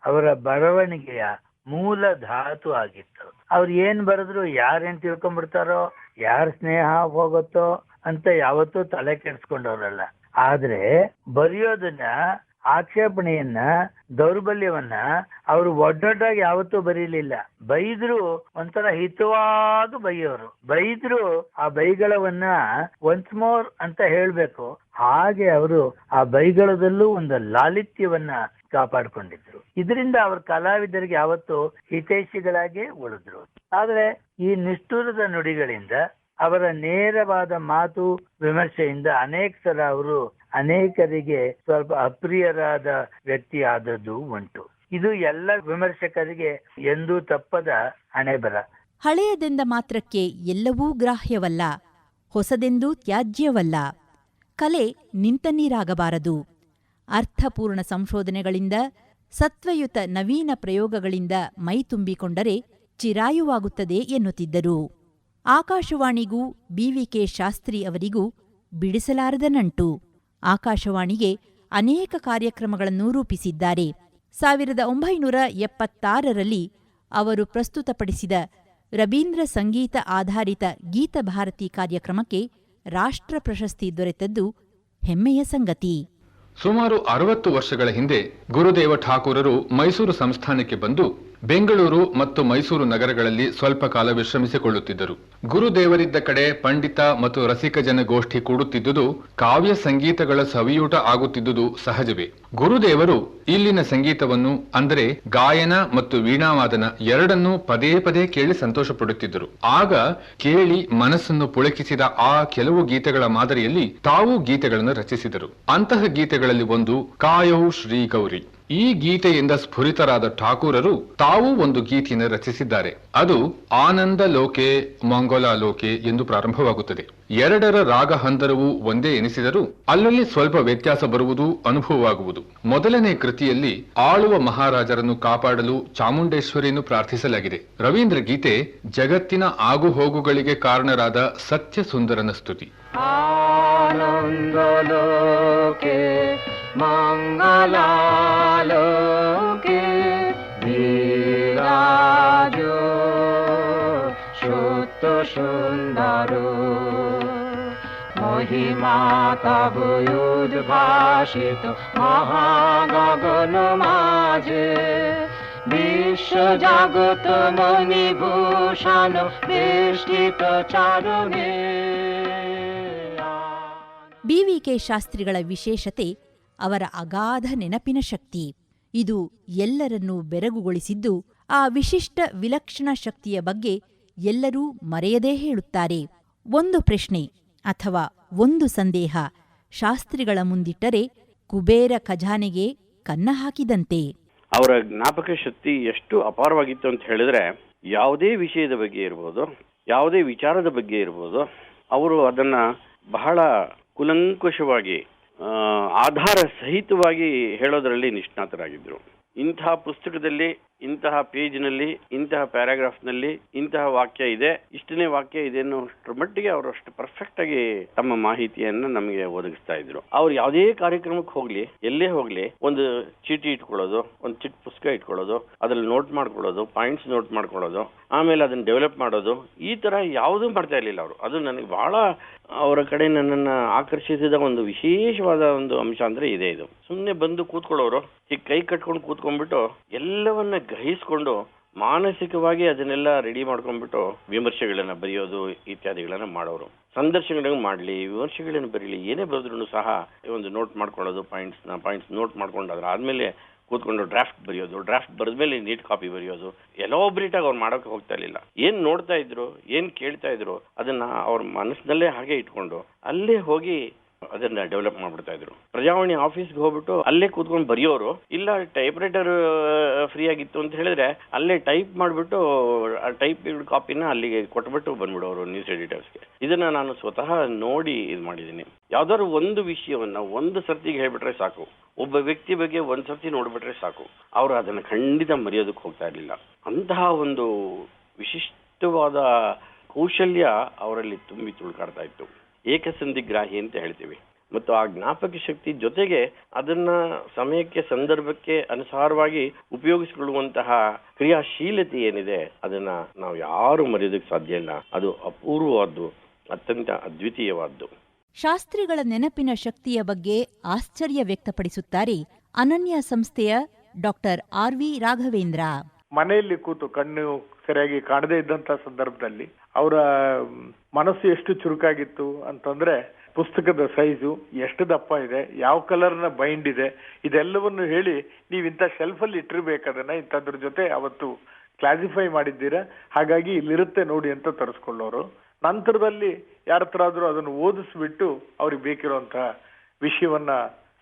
ಅವರ ಬರವಣಿಗೆಯ ಮೂಲ ಧಾತು ಆಗಿತ್ತು. ಅವ್ರು ಏನ್ ಬರೆದ್ರು ಯಾರೇನ್ ತಿಳ್ಕೊಂಡ್ಬಿಡ್ತಾರೋ, ಯಾರ ಸ್ನೇಹ ಹೋಗುತ್ತೋ ಅಂತ ಯಾವತ್ತೂ ತಲೆ ಕೆಡ್ಸ್ಕೊಂಡವ್ರಲ್ಲ. ಆದ್ರೆ ಬರೆಯೋದನ್ನ ಆಕ್ಷೇಪಣೆಯನ್ನ, ದೌರ್ಬಲ್ಯವನ್ನ ಅವರು ಒಡ್ಡೊಡ್ಡಾಗಿ ಯಾವತ್ತೂ ಬರೀಲಿಲ್ಲ. ಬೈದ್ರು ಒಂಥರ ಹಿತವಾಗಿ ಬೈಯೋರು. ಬೈದ್ರು ಆ ಬೈಗಳವನ್ನ ಒನ್ಸ್ ಮೋರ್ ಅಂತ ಹೇಳ್ಬೇಕು. ಹಾಗೆ ಅವರು ಆ ಬೈಗಳದಲ್ಲೂ ಒಂದು ಲಾಲಿತ್ಯವನ್ನ ಕಾಪಾಡಿಕೊಂಡಿದ್ರು. ಇದರಿಂದ ಅವ್ರ ಕಲಾವಿದರಿಗೆ ಯಾವತ್ತು ಹಿತೈಷಿಗಳಾಗಿ ಉಳಿದ್ರು. ಆದ್ರೆ ಈ ನಿಷ್ಠುರದ ನುಡಿಗಳಿಂದ, ಅವರ ನೇರವಾದ ಮಾತು, ವಿಮರ್ಶೆಯಿಂದ ಅನೇಕ ಸಲ ಅವರು ಅನೇಕರಿಗೆ ಸ್ವಲ್ಪ ಅಪ್ರಿಯರಾದ ವ್ಯಕ್ತಿ ಆದದ್ದು ಉಂಟು. ಇದು ಎಲ್ಲ ವಿಮರ್ಶಕರಿಗೆ ಎಂದೂ ತಪ್ಪದ ಹಣೆಬರ ಹಳೆಯದೆಂದ ಮಾತ್ರಕ್ಕೆ ಎಲ್ಲವೂ ಗ್ರಾಹ್ಯವಲ್ಲ, ಹೊಸದೆಂದೂ ತ್ಯಾಜ್ಯವಲ್ಲ. ಕಲೆ ನಿಂತ ನೀರಾಗಬಾರದು. ಅರ್ಥಪೂರ್ಣ ಸಂಶೋಧನೆಗಳಿಂದ, ಸತ್ವಯುತ ನವೀನ ಪ್ರಯೋಗಗಳಿಂದ ಮೈತುಂಬಿಕೊಂಡರೆ ಚಿರಾಯುವಾಗುತ್ತದೆ ಎನ್ನುತ್ತಿದ್ದರು. ಆಕಾಶವಾಣಿಗೂ ಬಿವಿಕೆ ಶಾಸ್ತ್ರಿ ಅವರಿಗೂ ಬಿಡಿಸಲಾರದ ನಂಟು. ಆಕಾಶವಾಣಿಗೆ ಅನೇಕ ಕಾರ್ಯಕ್ರಮಗಳನ್ನು ರೂಪಿಸಿದ್ದಾರೆ. ಸಾವಿರದ ಒಂಬೈನೂರ ಎಪ್ಪತ್ತಾರರಲ್ಲಿ ಅವರು ಪ್ರಸ್ತುತಪಡಿಸಿದ ರವೀಂದ್ರ ಸಂಗೀತ ಆಧಾರಿತ ಗೀತಭಾರತಿ ಕಾರ್ಯಕ್ರಮಕ್ಕೆ ರಾಷ್ಟ್ರ ಪ್ರಶಸ್ತಿ ದೊರೆತದ್ದು ಹೆಮ್ಮೆಯ ಸಂಗತಿ. ಸುಮಾರು ಅರವತ್ತು ವರ್ಷಗಳ ಹಿಂದೆ ಗುರುದೇವ ಠಾಕೂರರು ಮೈಸೂರು ಸಂಸ್ಥಾನಕ್ಕೆ ಬಂದು ಬೆಂಗಳೂರು ಮತ್ತು ಮೈಸೂರು ನಗರಗಳಲ್ಲಿ ಸ್ವಲ್ಪ ಕಾಲ ವಿಶ್ರಮಿಸಿಕೊಳ್ಳುತ್ತಿದ್ದರು. ಗುರುದೇವರಿದ್ದ ಕಡೆ ಪಂಡಿತ ಮತ್ತು ರಸಿಕ ಜನಗೋಷ್ಠಿ ಕೂಡುತ್ತಿದ್ದುದು ಕಾವ್ಯ ಸಂಗೀತಗಳ ಸವಿಯೂಟ ಆಗುತ್ತಿದ್ದುದು ಸಹಜವೇ. ಗುರುದೇವರು ಇಲ್ಲಿನ ಸಂಗೀತವನ್ನು, ಅಂದರೆ ಗಾಯನ ಮತ್ತು ವೀಣಾವಾದನ ಎರಡನ್ನೂ ಪದೇ ಪದೇ ಕೇಳಿ ಸಂತೋಷ ಪಡುತ್ತಿದ್ದರು ಆಗ ಕೇಳಿ ಮನಸ್ಸನ್ನು ಪುಳಕಿಸಿದ ಆ ಕೆಲವು ಗೀತೆಗಳ ಮಾದರಿಯಲ್ಲಿ ತಾವು ಗೀತೆಗಳನ್ನು ರಚಿಸಿದರು. ಅಂತಹ ಗೀತೆಗಳಲ್ಲಿ ಒಂದು ಕಾಯೌ ಶ್ರೀ ಗೌರಿ. ಈ ಗೀತೆಯಿಂದ ಸ್ಫುರಿತರಾದ ಠಾಕೂರರು ತಾವೂ ಒಂದು ಗೀತೆಯನ್ನು ರಚಿಸಿದ್ದಾರೆ. ಅದು ಆನಂದ ಲೋಕೆ, ಮಂಗೋಲ ಲೋಕೆ ಎಂದು ಪ್ರಾರಂಭವಾಗುತ್ತದೆ. ಎರಡರ ರಾಗ ಹಂದರವು ಒಂದೇ ಎನಿಸಿದರೂ ಅಲ್ಲಲ್ಲಿ ಸ್ವಲ್ಪ ವ್ಯತ್ಯಾಸ ಬರುವುದು ಅನುಭವವಾಗುವುದು. ಮೊದಲನೇ ಕೃತಿಯಲ್ಲಿ ಆಳುವ ಮಹಾರಾಜರನ್ನು ಕಾಪಾಡಲು ಚಾಮುಂಡೇಶ್ವರಿಯನ್ನು ಪ್ರಾರ್ಥಿಸಲಾಗಿದೆ. ರವೀಂದ್ರ ಗೀತೆ ಜಗತ್ತಿನ ಆಗುಹೋಗುಗಳಿಗೆ ಕಾರಣರಾದ ಸತ್ಯ ಸುಂದರನ ಸ್ತುತಿ ಮಂಗಲಾಲೋಕೆ কত সুন্দর মহিমাতাবুদ ಮಾಜೆ. ವಿಶ್ವ ಜಗತ ಮನಿ ಭೂಷಣ ಬೇಷ್ಟಿತ চারণে ಬಿವಿಕೆ ಶಾಸ್ತ್ರಿಗಳ ವಿಶೇಷತೆ ಅವರ ಅಗಾಧ ನೆನಪಿನ ಶಕ್ತಿ. ಇದು ಎಲ್ಲರನ್ನೂ ಬೆರಗುಗೊಳಿಸಿದ್ದು ಆ ವಿಶಿಷ್ಟ ವಿಲಕ್ಷಣ ಶಕ್ತಿಯ ಬಗ್ಗೆ ಎಲ್ಲರೂ ಮರೆಯದೇ ಹೇಳುತ್ತಾರೆ. ಒಂದು ಪ್ರಶ್ನೆ ಅಥವಾ ಒಂದು ಸಂದೇಹ ಶಾಸ್ತ್ರಿಗಳ ಮುಂದಿಟ್ಟರೆ ಕುಬೇರ ಖಜಾನೆಗೆ ಕನ್ನ ಹಾಕಿದಂತೆ. ಅವರ ಜ್ಞಾಪಕ ಶಕ್ತಿ ಎಷ್ಟು ಅಪಾರವಾಗಿತ್ತು ಅಂತ ಹೇಳಿದ್ರೆ, ಯಾವುದೇ ವಿಷಯದ ಬಗ್ಗೆ ಇರ್ಬೋದು, ಯಾವುದೇ ವಿಚಾರದ ಬಗ್ಗೆ ಇರ್ಬೋದು, ಅವರು ಅದನ್ನ ಬಹಳ ಕುಲಂಕುಷವಾಗಿ ಆಧಾರ ಸಹಿತವಾಗಿ ಹೇಳೋದರಲ್ಲಿ ನಿಷ್ಣಾತರಾಗಿದ್ರು ಇಂಥ ಪುಸ್ತಕದಲ್ಲಿ ಇಂತಹ ಪೇಜ್ನಲ್ಲಿ, ಇಂತಹ ಪ್ಯಾರಾಗ್ರಾಫ್ನಲ್ಲಿ ಇಂತಹ ವಾಕ್ಯ ಇದೆ. ಇಷ್ಟನೇ ವಾಕ್ಯ ಇದೆ ಅನ್ನೋಷ್ಟರ ಮಟ್ಟಿಗೆ ಅವರು ಅಷ್ಟು ಪರ್ಫೆಕ್ಟ್ ಆಗಿ ತಮ್ಮ ಮಾಹಿತಿಯನ್ನು ನಮಗೆ ಒದಗಿಸ್ತಾ ಇದ್ರು. ಅವ್ರು ಯಾವುದೇ ಕಾರ್ಯಕ್ರಮಕ್ಕೆ ಹೋಗ್ಲಿ, ಎಲ್ಲೇ ಹೋಗ್ಲಿ, ಒಂದು ಚೀಟಿ ಇಟ್ಕೊಳ್ಳೋದು, ಒಂದು ಚಿಟ್ ಪುಸ್ತಕ ಇಟ್ಕೊಳ್ಳೋದು, ಅದ್ರಲ್ಲಿ ನೋಟ್ ಮಾಡ್ಕೊಳ್ಳೋದು ಪಾಯಿಂಟ್ಸ್ ನೋಟ್ ಮಾಡ್ಕೊಳ್ಳೋದು, ಆಮೇಲೆ ಅದನ್ನ ಡೆವಲಪ್ ಮಾಡೋದು, ಈ ತರ ಯಾವುದೂ ಮಾಡ್ತಾ ಇರಲಿಲ್ಲ ಅವರು. ಅದು ನನಗೆ ಬಹಳ ಅವರ ಕಡೆ ನನ್ನನ್ನ ಆಕರ್ಷಿಸಿದ ಒಂದು ವಿಶೇಷವಾದ ಒಂದು ಅಂಶ ಅಂದ್ರೆ ಇದೆ ಇದು. ಸುಮ್ಮನೆ ಬಂದು ಕೂತ್ಕೊಳ್ಳೋರು ಈ ಕೈ ಕಟ್ಕೊಂಡು ಕೂತ್ಕೊಂಡ್ಬಿಟ್ಟು ಎಲ್ಲವನ್ನ ಗ್ರಹಿಸ್ಕೊಂಡು ಮಾನಸಿಕವಾಗಿ ಅದನ್ನೆಲ್ಲ ರೆಡಿ ಮಾಡ್ಕೊಂಡ್ಬಿಟ್ಟು ವಿಮರ್ಶೆಗಳನ್ನ ಬರೆಯೋದು ಇತ್ಯಾದಿಗಳನ್ನ ಮಾಡೋರು. ಸಂದರ್ಶನಗಳನ್ನ ಮಾಡಲಿ, ವಿಮರ್ಶೆಗಳನ್ನ ಬರೀಲಿ, ಏನೇ ಬರೆದ್ರು ಸಹ ಒಂದು ನೋಟ್ ಮಾಡ್ಕೊಳ್ಳೋದು ಪಾಯಿಂಟ್ಸ್ನ ಪಾಯಿಂಟ್ಸ್ ನೋಟ್ ಮಾಡ್ಕೊಂಡು ಅದ್ರ ಆದ್ಮೇಲೆ ಕೂತ್ಕೊಂಡು ಡ್ರಾಫ್ಟ್ ಬರೆಯೋದು ಡ್ರಾಫ್ಟ್ ಬರೆದ್ಮೇಲೆ ನೀಟ್ ಕಾಪಿ ಬರೆಯೋದು ಎಲಾಬ್ರೇಟ್ ಆಗಿ ಅವ್ರು ಮಾಡೋಕೆ ಹೋಗ್ತಾ ಇರಲಿಲ್ಲ. ಏನ್ ನೋಡ್ತಾ ಇದ್ರು, ಏನ್ ಕೇಳ್ತಾ ಇದ್ರು, ಅದನ್ನ ಅವ್ರ ಮನಸ್ಸಿನಲ್ಲೇ ಹಾಗೆ ಇಟ್ಕೊಂಡು ಅಲ್ಲೇ ಹೋಗಿ ಅದನ್ನ ಡೆವಲಪ್ ಮಾಡ್ಬಿಡ್ತಾ ಇದ್ರು. ಪ್ರಜಾವಾಣಿ ಆಫೀಸ್ಗೆ ಹೋಗ್ಬಿಟ್ಟು ಅಲ್ಲೇ ಕೂತ್ಕೊಂಡು ಬರೆಯೋರು, ಇಲ್ಲ ಟೈಪ್ ರೈಟರ್ ಫ್ರೀ ಆಗಿತ್ತು ಅಂತ ಹೇಳಿದ್ರೆ ಅಲ್ಲೇ ಟೈಪ್ ಮಾಡಿಬಿಟ್ಟು ಟೈಪ್ ಕಾಪಿನ ಅಲ್ಲಿಗೆ ಕೊಟ್ಬಿಟ್ಟು ಬಂದ್ಬಿಡೋರು ನ್ಯೂಸ್ ಎಡಿಟರ್ಸ್ಗೆ ಇದನ್ನ ನಾನು ಸ್ವತಃ ನೋಡಿ ಇದು ಮಾಡಿದ್ದೀನಿ. ಯಾವ್ದಾದ್ರು ಒಂದು ವಿಷಯವನ್ನ ಒಂದು ಸರ್ತಿಗೆ ಹೇಳ್ಬಿಟ್ರೆ ಸಾಕು. ಒಬ್ಬ ವ್ಯಕ್ತಿ ಬಗ್ಗೆ ಒಂದ್ ಸರ್ತಿ ನೋಡ್ಬಿಟ್ರೆ ಸಾಕು. ಅವರು ಅದನ್ನ ಖಂಡಿತ ಮರೆಯೋದಕ್ಕೆ ಹೋಗ್ತಾ ಇರ್ಲಿಲ್ಲ. ಅಂತಹ ಒಂದು ವಿಶಿಷ್ಟವಾದ ಕೌಶಲ್ಯ ಅವರಲ್ಲಿ ತುಂಬಿ ತುಳ್ಕಾಡ್ತಾ ಇತ್ತು. ಏಕಸಂಧಿಗ್ರಾಹಿ ಅಂತ ಹೇಳ್ತೀವಿ. ಮತ್ತು ಆ ಜ್ಞಾಪಕ ಶಕ್ತಿ ಜೊತೆಗೆ ಅದನ್ನ ಸಮಯಕ್ಕೆ ಸಂದರ್ಭಕ್ಕೆ ಅನುಸಾರವಾಗಿ ಉಪಯೋಗಿಸಿಕೊಳ್ಳುವಂತಹ ಕ್ರಿಯಾಶೀಲತೆ ಏನಿದೆ ಅದನ್ನ ನಾವು ಯಾರು ಮರೆಯೋದಕ್ಕೆ ಸಾಧ್ಯ ಇಲ್ಲ. ಅದು ಅಪೂರ್ವವಾದ್ದು ಅತ್ಯಂತ ಅದ್ವಿತೀಯವಾದ್ದು. ಶಾಸ್ತ್ರಿಗಳ ನೆನಪಿನ ಶಕ್ತಿಯ ಬಗ್ಗೆ ಆಶ್ಚರ್ಯ ವ್ಯಕ್ತಪಡಿಸುತ್ತಾರೆ ಅನನ್ಯ ಸಂಸ್ಥೆಯ ಡಾಕ್ಟರ್ ಆರ್ ವಿ ರಾಘವೇಂದ್ರ. ಮನೆಯಲ್ಲಿ ಕೂತು ಕಣ್ಣು ಸರಿಯಾಗಿ ಕಾಣದೇ ಇದ್ದಂತ ಸಂದರ್ಭದಲ್ಲಿ ಅವರ ಮನಸ್ಸು ಎಷ್ಟು ಚುರುಕಾಗಿತ್ತು ಅಂತಂದ್ರೆ ಪುಸ್ತಕದ ಸೈಜು ಎಷ್ಟು ದಪ್ಪ ಇದೆ, ಯಾವ ಕಲರ್ನ ಬೈಂಡ್ ಇದೆ, ಇದೆಲ್ಲವನ್ನು ಹೇಳಿ ನೀವು ಇಂಥ ಶೆಲ್ಫ್ ಅಲ್ಲಿ ಇಟ್ಟಿರ್ಬೇಕು, ಅದನ್ನ ಇಂಥದ್ರ ಜೊತೆ ಅವತ್ತು ಕ್ಲಾಸಿಫೈ ಮಾಡಿದ್ದೀರಾ? ಹಾಗಾಗಿ ಇಲ್ಲಿರುತ್ತೆ ನೋಡಿ ಅಂತ ತರಿಸ್ಕೊಳ್ಳೋರು. ನಂತರದಲ್ಲಿ ಯಾರ ಹತ್ರ ಆದರೂ ಅದನ್ನು ಓದಿಸ್ಬಿಟ್ಟು ಅವ್ರಿಗೆ ಬೇಕಿರುವಂತಹ ವಿಷಯವನ್ನ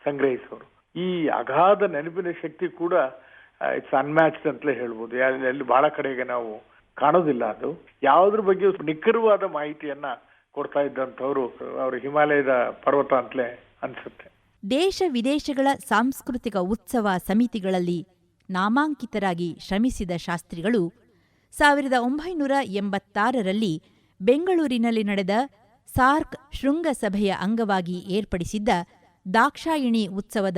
ಸಂಗ್ರಹಿಸೋರು. ಈ ಅಗಾಧ ನೆನಪಿನ ಶಕ್ತಿ ಕೂಡ ಇಟ್ಸ್ ಅನ್ಮ್ಯಾಚ್ಡ್ ಅಂತಲೇ ಹೇಳ್ಬೋದು. ಎಲ್ಲಿ ಬಹಳ ಕಡೆಗೆ ನಾವು ಕಾಣೋದಿಲ್ಲ ಅದು. ಯಾವುದ್ರ ಬಗ್ಗೆ ನಿಖರವಾದ ಮಾಹಿತಿಯನ್ನ ಕೊಡ್ತಾ ಇದ್ದಂಥವ್ರು ಅವರು ಹಿಮಾಲಯದ ಪರ್ವತ ಅಂತಲೇ ಅನ್ಸುತ್ತೆ. ದೇಶ ವಿದೇಶಗಳ ಸಾಂಸ್ಕೃತಿಕ ಉತ್ಸವ ಸಮಿತಿಗಳಲ್ಲಿ ನಾಮಾಂಕಿತರಾಗಿ ಶ್ರಮಿಸಿದ ಶಾಸ್ತ್ರಿಗಳು ಸಾವಿರದ ಒಂಬೈನೂರ ಎಂಬತ್ತಾರರಲ್ಲಿ ಬೆಂಗಳೂರಿನಲ್ಲಿ ನಡೆದ ಸಾರ್ಕ್ ಶೃಂಗಸಭೆಯ ಅಂಗವಾಗಿ ಏರ್ಪಡಿಸಿದ್ದ ದಾಕ್ಷಾಯಿಣಿ ಉತ್ಸವದ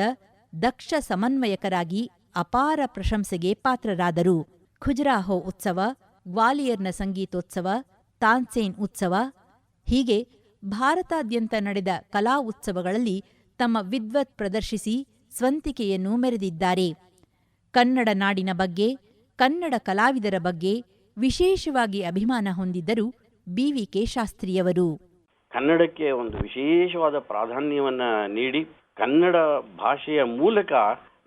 ದಕ್ಷ ಸಮನ್ವಯಕರಾಗಿ ಅಪಾರ ಪ್ರಶಂಸೆಗೆ ಪಾತ್ರರಾದರು. ಖುಜರಾಹೋ ಉತ್ಸವ ಗ್ವಾಲಿಯರ್ನ ಸಂಗೀತೋತ್ಸವ, ತಾನ್ಸೇನ್ ಉತ್ಸವ, ಹೀಗೆ ಭಾರತಾದ್ಯಂತ ನಡೆದ ಕಲಾ ಉತ್ಸವಗಳಲ್ಲಿ ತಮ್ಮ ವಿದ್ವತ್ ಪ್ರದರ್ಶಿಸಿ ಸ್ವಂತಿಕೆಯನ್ನು ಮೆರೆದಿದ್ದಾರೆ. ಕನ್ನಡ ನಾಡಿನ ಬಗ್ಗೆ, ಕನ್ನಡ ಕಲಾವಿದರ ಬಗ್ಗೆ ವಿಶೇಷವಾಗಿ ಅಭಿಮಾನ ಹೊಂದಿದ್ದರು ಬಿವಿಕೆ ಶಾಸ್ತ್ರಿಯವರು. ಕನ್ನಡಕ್ಕೆ ಒಂದು ವಿಶೇಷವಾದ ಪ್ರಾಧಾನ್ಯವನ್ನು ನೀಡಿ ಕನ್ನಡ ಭಾಷೆಯ ಮೂಲಕ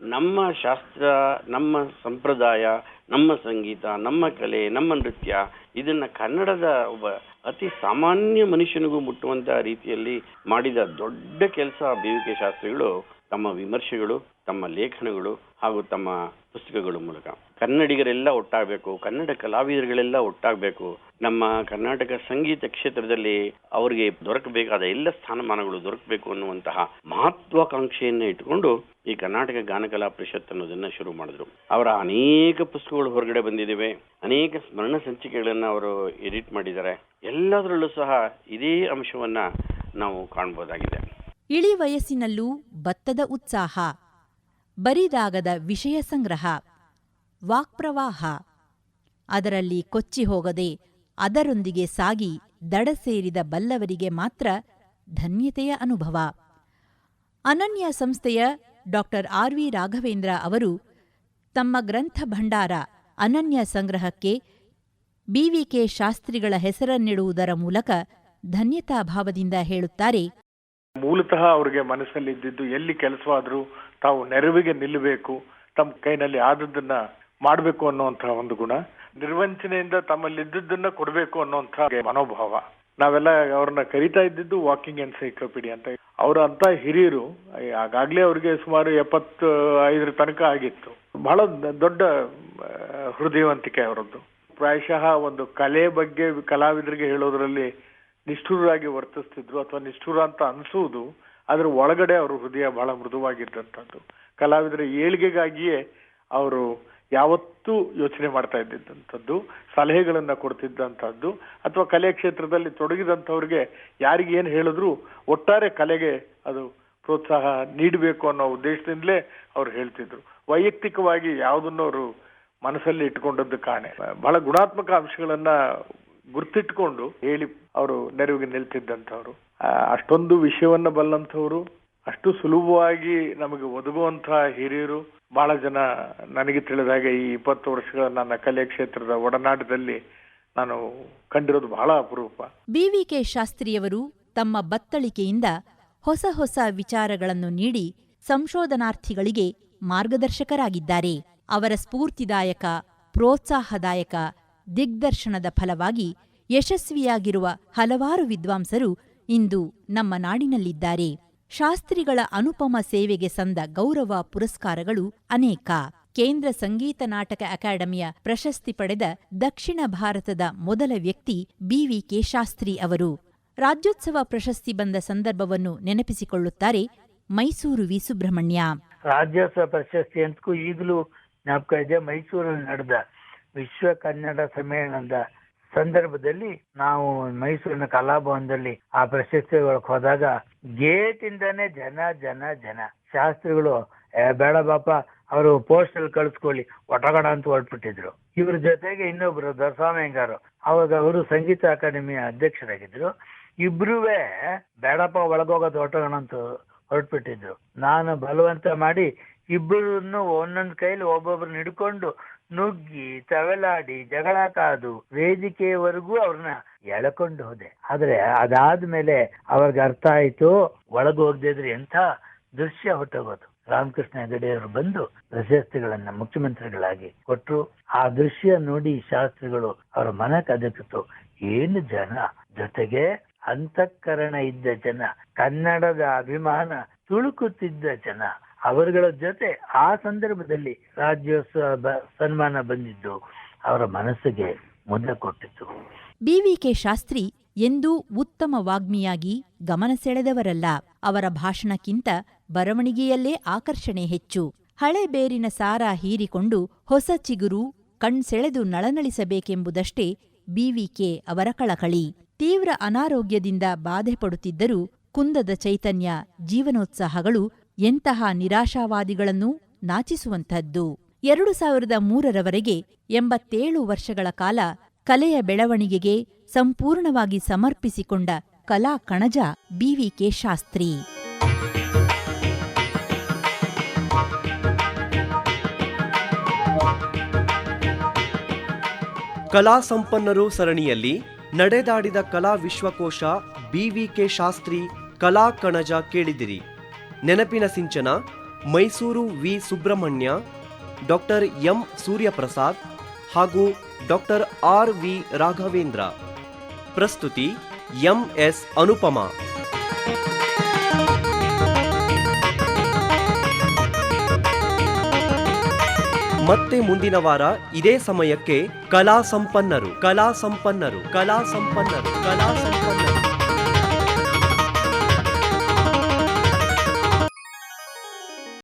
ನಮ್ಮ ಶಾಸ್ತ್ರ, ನಮ್ಮ ಸಂಪ್ರದಾಯ ನಮ್ಮ ಸಂಗೀತ, ನಮ್ಮ ಕಲೆ, ನಮ್ಮ ನೃತ್ಯ, ಇದನ್ನ ಕನ್ನಡದ ಒಬ್ಬ ಅತಿ ಸಾಮಾನ್ಯ ಮನುಷ್ಯನಿಗೂ ಮುಟ್ಟುವಂತ ರೀತಿಯಲ್ಲಿ ಮಾಡಿದ ದೊಡ್ಡ ಕೆಲಸ ಬಿ ವಿ ಶಾಸ್ತ್ರಿಗಳು, ತಮ್ಮ ವಿಮರ್ಶೆಗಳು, ತಮ್ಮ ಲೇಖನಗಳು ಹಾಗೂ ತಮ್ಮ ಪುಸ್ತಕಗಳ ಮೂಲಕ. ಕನ್ನಡಿಗರೆಲ್ಲ ಒಟ್ಟಾಗಬೇಕು, ಕನ್ನಡ ಕಲಾವಿದರುಗಳೆಲ್ಲ ಒಟ್ಟಾಗಬೇಕು. ನಮ್ಮ ಕರ್ನಾಟಕ ಸಂಗೀತ ಕ್ಷೇತ್ರದಲ್ಲಿ ಅವರಿಗೆ ದೊರಕಬೇಕಾದ ಎಲ್ಲ ಸ್ಥಾನಮಾನಗಳು ದೊರಕಬೇಕು ಅನ್ನುವಂತಹ ಮಹತ್ವಾಕಾಂಕ್ಷೆಯನ್ನ ಇಟ್ಟುಕೊಂಡು ಈ ಕರ್ನಾಟಕ ಗಾನಕಲಾ ಪರಿಷತ್ ಅನ್ನೋದನ್ನ ಶುರು ಮಾಡಿದ್ರು. ಅವರ ಅನೇಕ ಪುಸ್ತಕಗಳು ಹೊರಗಡೆ ಬಂದಿದ್ದೇವೆ ಅನೇಕ ಸ್ಮರಣ ಸಂಚಿಕೆಗಳನ್ನ ಅವರು ಎಡಿಟ್ ಮಾಡಿದ್ದಾರೆ. ಎಲ್ಲದರಲ್ಲೂ ಸಹ ಇದೇ ಅಂಶವನ್ನ ನಾವು ಕಾಣಬಹುದಾಗಿದೆ ಇಳಿ ವಯಸ್ಸಿನಲ್ಲೂ ಭತ್ತದ ಉತ್ಸಾಹ. ಬರಿದಾಗದ ವಿಷಯ ಸಂಗ್ರಹ. ವಾಕ್ಪ್ರವಾಹ. ಅದರಲ್ಲಿ ಕೊಚ್ಚಿ ಹೋಗದೆ ಅದರೊಂದಿಗೆ ಸಾಗಿ ದಡ ಸೇರಿದ ಬಲ್ಲವರಿಗೆ ಮಾತ್ರ ಧನ್ಯತೆಯ ಅನುಭವ. ಅನನ್ಯ ಸಂಸ್ಥೆಯ ಡಾಕ್ಟರ್ ಆರ್. ವಿ. ರಾಘವೇಂದ್ರ ಅವರು ತಮ್ಮ ಗ್ರಂಥ ಭಂಡಾರ ಅನನ್ಯ ಸಂಗ್ರಹಕ್ಕೆ ಬಿವಿಕೆ ಶಾಸ್ತ್ರಿಗಳ ಹೆಸರನ್ನಿಡುವುದರ ಮೂಲಕ ಧನ್ಯತಾ ಭಾವದಿಂದ ಹೇಳುತ್ತಾರೆ. ಮೂಲತಃ ಅವರಿಗೆ ಮನಸ್ಸಲ್ಲಿ ಎಲ್ಲಿ ಕೆಲಸವಾದ್ರೂ ತಾವು ನೆರವಿಗೆ ನಿಲ್ಲಬೇಕು, ತಮ್ಮ ಕೈನಲ್ಲಿ ಆದದ್ದನ್ನ ಮಾಡಬೇಕು ಅನ್ನುವಂತಹ ಒಂದು ಗುಣ. ನಿರ್ವಂಚನೆಯಿಂದ ತಮ್ಮಲ್ಲಿ ಇದ್ದದ್ದನ್ನ ಕೊಡಬೇಕು ಅನ್ನುವಂತಹ ಮನೋಭಾವ. ನಾವೆಲ್ಲ ಅವ್ರನ್ನ ಕರಿತಾ ಇದ್ದಿದ್ದು ವಾಕಿಂಗ್ ಅಂಡ್ ಸೈಕೋಪಿಡಿ ಅಂತ. ಅವರ ಅಂತ ಹಿರಿಯರು ಆಗಾಗ್ಲೇ ಅವ್ರಿಗೆ ಸುಮಾರು ಎಪ್ಪತ್ತು ಐದರ ತನಕ ಆಗಿತ್ತು. ಬಹಳ ದೊಡ್ಡ ಹೃದಯವಂತಿಕೆ ಅವರದ್ದು. ಪ್ರಾಯಶಃ ಒಂದು ಕಲೆ ಬಗ್ಗೆ ಕಲಾವಿದರಿಗೆ ಹೇಳೋದ್ರಲ್ಲಿ ನಿಷ್ಠುರಾಗಿ ವರ್ತಿಸ್ತಿದ್ರು ಅಥವಾ ನಿಷ್ಠುರ ಅಂತ ಅನ್ಸುವುದು ಅದ್ರ ಒಳಗಡೆ ಅವ್ರ ಹೃದಯ ಬಹಳ ಮೃದುವಾಗಿದ್ದಂಥದ್ದು. ಕಲಾವಿದರ ಏಳಿಗೆಗಾಗಿಯೇ ಅವರು ಯಾವತ್ತೂ ಯೋಚನೆ ಮಾಡ್ತಾ ಇದ್ದಿದ್ದಂಥದ್ದು, ಸಲಹೆಗಳನ್ನ ಕೊಡ್ತಿದ್ದಂಥದ್ದು, ಅಥವಾ ಕಲೆ ಕ್ಷೇತ್ರದಲ್ಲಿ ತೊಡಗಿದಂಥವ್ರಿಗೆ ಯಾರಿಗೆ ಏನು ಹೇಳಿದ್ರು ಒಟ್ಟಾರೆ ಕಲೆಗೆ ಅದು ಪ್ರೋತ್ಸಾಹ ನೀಡಬೇಕು ಅನ್ನೋ ಉದ್ದೇಶದಿಂದಲೇ ಅವ್ರು ಹೇಳ್ತಿದ್ರು. ವೈಯಕ್ತಿಕವಾಗಿ ಯಾವುದನ್ನು ಅವರು ಮನಸ್ಸಲ್ಲಿ ಇಟ್ಕೊಂಡದ್ದು ಕಾಣೆ. ಬಹಳ ಗುಣಾತ್ಮಕ ಅಂಶಗಳನ್ನ ಗುರ್ತಿಟ್ಕೊಂಡು ಹೇಳಿ ಅವರು ನೆರವಿಗೆ ನಿಲ್ತಿದ್ದಂಥವ್ರು. ಅಷ್ಟೊಂದು ವಿಷಯವನ್ನ ಬಲ್ಲಂಥವ್ರು, ಅಷ್ಟು ಸುಲಭವಾಗಿ ನಮಗೆ ಒದಗುವಂತಹ ಹಿರಿಯರು, ಬಹಳ ಜನ ನನಗೆ ತಿಳಿದಾಗ ಈ ಇಪ್ಪತ್ತು ವರ್ಷಗಳ ನನ್ನ ಕಲೆ ಕ್ಷೇತ್ರದ ಒಡನಾಟದಲ್ಲಿ ನಾನು ಕಂಡಿರೋದು ಬಹಳ ಅಪರೂಪ. ಬಿವಿಕೆ ಶಾಸ್ತ್ರಿಯವರು ತಮ್ಮ ಬತ್ತಳಿಕೆಯಿಂದ ಹೊಸ ಹೊಸ ವಿಚಾರಗಳನ್ನು ನೀಡಿ ಸಂಶೋಧನಾರ್ಥಿಗಳಿಗೆ ಮಾರ್ಗದರ್ಶಕರಾಗಿದ್ದಾರೆ. ಅವರ ಸ್ಫೂರ್ತಿದಾಯಕ, ಪ್ರೋತ್ಸಾಹದಾಯಕ ದಿಗ್ದರ್ಶನದ ಫಲವಾಗಿ ಯಶಸ್ವಿಯಾಗಿರುವ ಹಲವಾರು ವಿದ್ವಾಂಸರು ಇಂದು ನಮ್ಮ ನಾಡಿನಲ್ಲಿದ್ದಾರೆ. ಶಾಸ್ತ್ರಿಗಳ ಅನುಪಮ ಸೇವೆಗೆ ಸಂದ ಗೌರವ ಪುರಸ್ಕಾರಗಳು ಅನೇಕ. ಕೇಂದ್ರ ಸಂಗೀತ ನಾಟಕ ಅಕಾಡೆಮಿಯ ಪ್ರಶಸ್ತಿ ಪಡೆದ ದಕ್ಷಿಣ ಭಾರತದ ಮೊದಲ ವ್ಯಕ್ತಿ ಬಿವಿಕೆ ಶಾಸ್ತ್ರಿ ಅವರು. ರಾಜ್ಯೋತ್ಸವ ಪ್ರಶಸ್ತಿ ಬಂದ ಸಂದರ್ಭವನ್ನು ನೆನಪಿಸಿಕೊಳ್ಳುತ್ತಾರೆ ಮೈಸೂರು ವಿ. ಸುಬ್ರಹ್ಮಣ್ಯ. ರಾಜ್ಯೋತ್ಸವ ಪ್ರಶಸ್ತಿ ಅಂತಕ್ಕೂ ಈಗಲೂ ಜ್ಞಾಪಕ ಇದೆ. ಮೈಸೂರಲ್ಲಿ ನಡೆದ ವಿಶ್ವ ಕನ್ನಡ ಸಮ್ಮೇಳನದ ಸಂದರ್ಭದಲ್ಲಿ ನಾವು ಮೈಸೂರಿನ ಕಲಾಭವನದಲ್ಲಿ ಆ ಪ್ರಶಸ್ತಿ ಒಳಗೆ ಹೋದಾಗ ಗೇಟ್ ಇಂದಾನೆ ಜನ ಜನ ಜನ. ಶಾಸ್ತ್ರಿಗಳು "ಏ, ಬೇಡ ಬಾಪ ಅವರು ಪೋಸ್ಟ್ ಅಲ್ಲಿ ಕಳಿಸ್ಕೊಳ್ಳಿ ಒಟಗಡ ಅಂತ ಹೊರಟ್ಬಿಟ್ಟಿದ್ರು. ಇವ್ರ ಜೊತೆಗೆ ಇನ್ನೊಬ್ರು ದೊರಸ್ವಾಮಿ ಅವಾಗ ಅವರು ಸಂಗೀತ ಅಕಾಡೆಮಿಯ ಅಧ್ಯಕ್ಷರಾಗಿದ್ರು. ಇಬ್ರುವೆ ಬೇಡಪ್ಪ ಒಳಗೋಗೋದು ಒಟಗಣ ಅಂತ ಹೊರಟ್ಬಿಟ್ಟಿದ್ರು. ನಾನು ಬಲವಂತ ಮಾಡಿ ಇಬ್ಬರನ್ನು ಒಂದೊಂದ್ ಕೈಲಿ ಒಬ್ಬೊಬ್ರನ್ನ ಹಿಡ್ಕೊಂಡು ನುಗ್ಗಿ, ತವೆಲಾಡಿ, ಜಗಳ ಕಾದು ವೇದಿಕೆಯವರೆಗೂ ಅವ್ರನ್ನ ಎಳ್ಕೊಂಡು ಹೋದೆ. ಆದ್ರೆ ಅದಾದ್ಮೇಲೆ ಅವ್ರಿಗೆ ಅರ್ಥ ಆಯ್ತು ಒಳಗೋಗ್ದಿದ್ರೆ ಎಂಥ ದೃಶ್ಯ ಹೊಟ್ಟೋಗೋದು. ರಾಮಕೃಷ್ಣ ಹೆಗಡೆಯವರು ಬಂದು ಪ್ರಶಸ್ತಿಗಳನ್ನ ಮುಖ್ಯಮಂತ್ರಿಗಳಾಗಿ ಕೊಟ್ಟರು ಆ ದೃಶ್ಯ ನೋಡಿ ಶಾಸ್ತ್ರಿಗಳು ಅವರ ಮನ ಕದಕಿತು ಏನು ಜನ? ಜೊತೆಗೆ ಅಂತಃಕರಣ ಇದ್ದ ಜನ, ಕನ್ನಡದ ಅಭಿಮಾನ ತುಳುಕುತ್ತಿದ್ದ ಜನ. ಅವರುಗಳ ಜೊತೆ ಆ ಸಂದರ್ಭದಲ್ಲಿ ರಾಜ್ಯೋತ್ಸವ ಸನ್ಮಾನ ಬಂದಿದ್ದು ಅವರ ಮನಸ್ಸಿಗೆ ಮುದ್ದೆ ಕೊಟ್ಟಿತು ಬಿವಿಕೆ ಶಾಸ್ತ್ರಿ ಎಂದೂ ಉತ್ತಮ ವಾಗ್ಮಿಯಾಗಿ ಗಮನ ಸೆಳೆದವರಲ್ಲ. ಅವರ ಭಾಷಣಕ್ಕಿಂತ ಬರವಣಿಗೆಯಲ್ಲೇ ಆಕರ್ಷಣೆ ಹೆಚ್ಚು. ಹಳೆ ಬೇರಿನ ಸಾರ ಹೀರಿಕೊಂಡು ಹೊಸ ಚಿಗುರು, ಕಣ್ಸೆಳೆದು ನಳನಳಿಸಬೇಕೆಂಬುದಷ್ಟೇ ಬಿವಿಕೆ ಅವರ ಕಳಕಳಿ. ತೀವ್ರ ಅನಾರೋಗ್ಯದಿಂದ ಬಾಧೆ ಪಡುತ್ತಿದ್ದರೂ ಕುಂದದ ಚೈತನ್ಯ, ಜೀವನೋತ್ಸಾಹಗಳು ಎಂತಹ ನಿರಾಶಾವಾದಿಗಳನ್ನು ನಾಚಿಸುವಂಥದ್ದು. ಎರಡು ಸಾವಿರದ ಮೂರರವರೆಗೆ ಎಂಬತ್ತೇಳು ವರ್ಷಗಳ ಕಾಲ ಕಲೆಯ ಬೆಳವಣಿಗೆಗೆ ಸಂಪೂರ್ಣವಾಗಿ ಸಮರ್ಪಿಸಿಕೊಂಡ ಕಲಾ ಕಣಜ ಬಿವಿಕೆ ಶಾಸ್ತ್ರಿ. ಕಲಾ ಸಂಪನ್ನರು ಸರಣಿಯಲ್ಲಿ ನಡೆದಾಡಿದ ಕಲಾ ವಿಶ್ವಕೋಶ ಬಿವಿಕೆ ಶಾಸ್ತ್ರಿ ಕಲಾ ಕಣಜ ಕೇಳಿದಿರಿ. ನೆನಪಿನ ಸಿಂಚನ, Mysuru V. Subrahmanya, doctor M. Suryaprasad ಹಾಗೂ ಡಾಕ್ಟರ್ ಆರ್. ವಿ. ರಾಘವೇಂದ್ರ. ಪ್ರಸ್ತುತಿ ಎಂ. ಎಸ್. ಅನುಪಮ. ಮತ್ತೆ ಮುಂದಿನ ವಾರ ಇದೇ ಸಮಯಕ್ಕೆ ಕಲಾ ಸಂಪನ್ನರು ಕಲಾ ಸಂಪನ್ನರು ಕಲಾ ಸಂಪನ್ನರು ಕಲಾ ಸಂಪನ್ನರು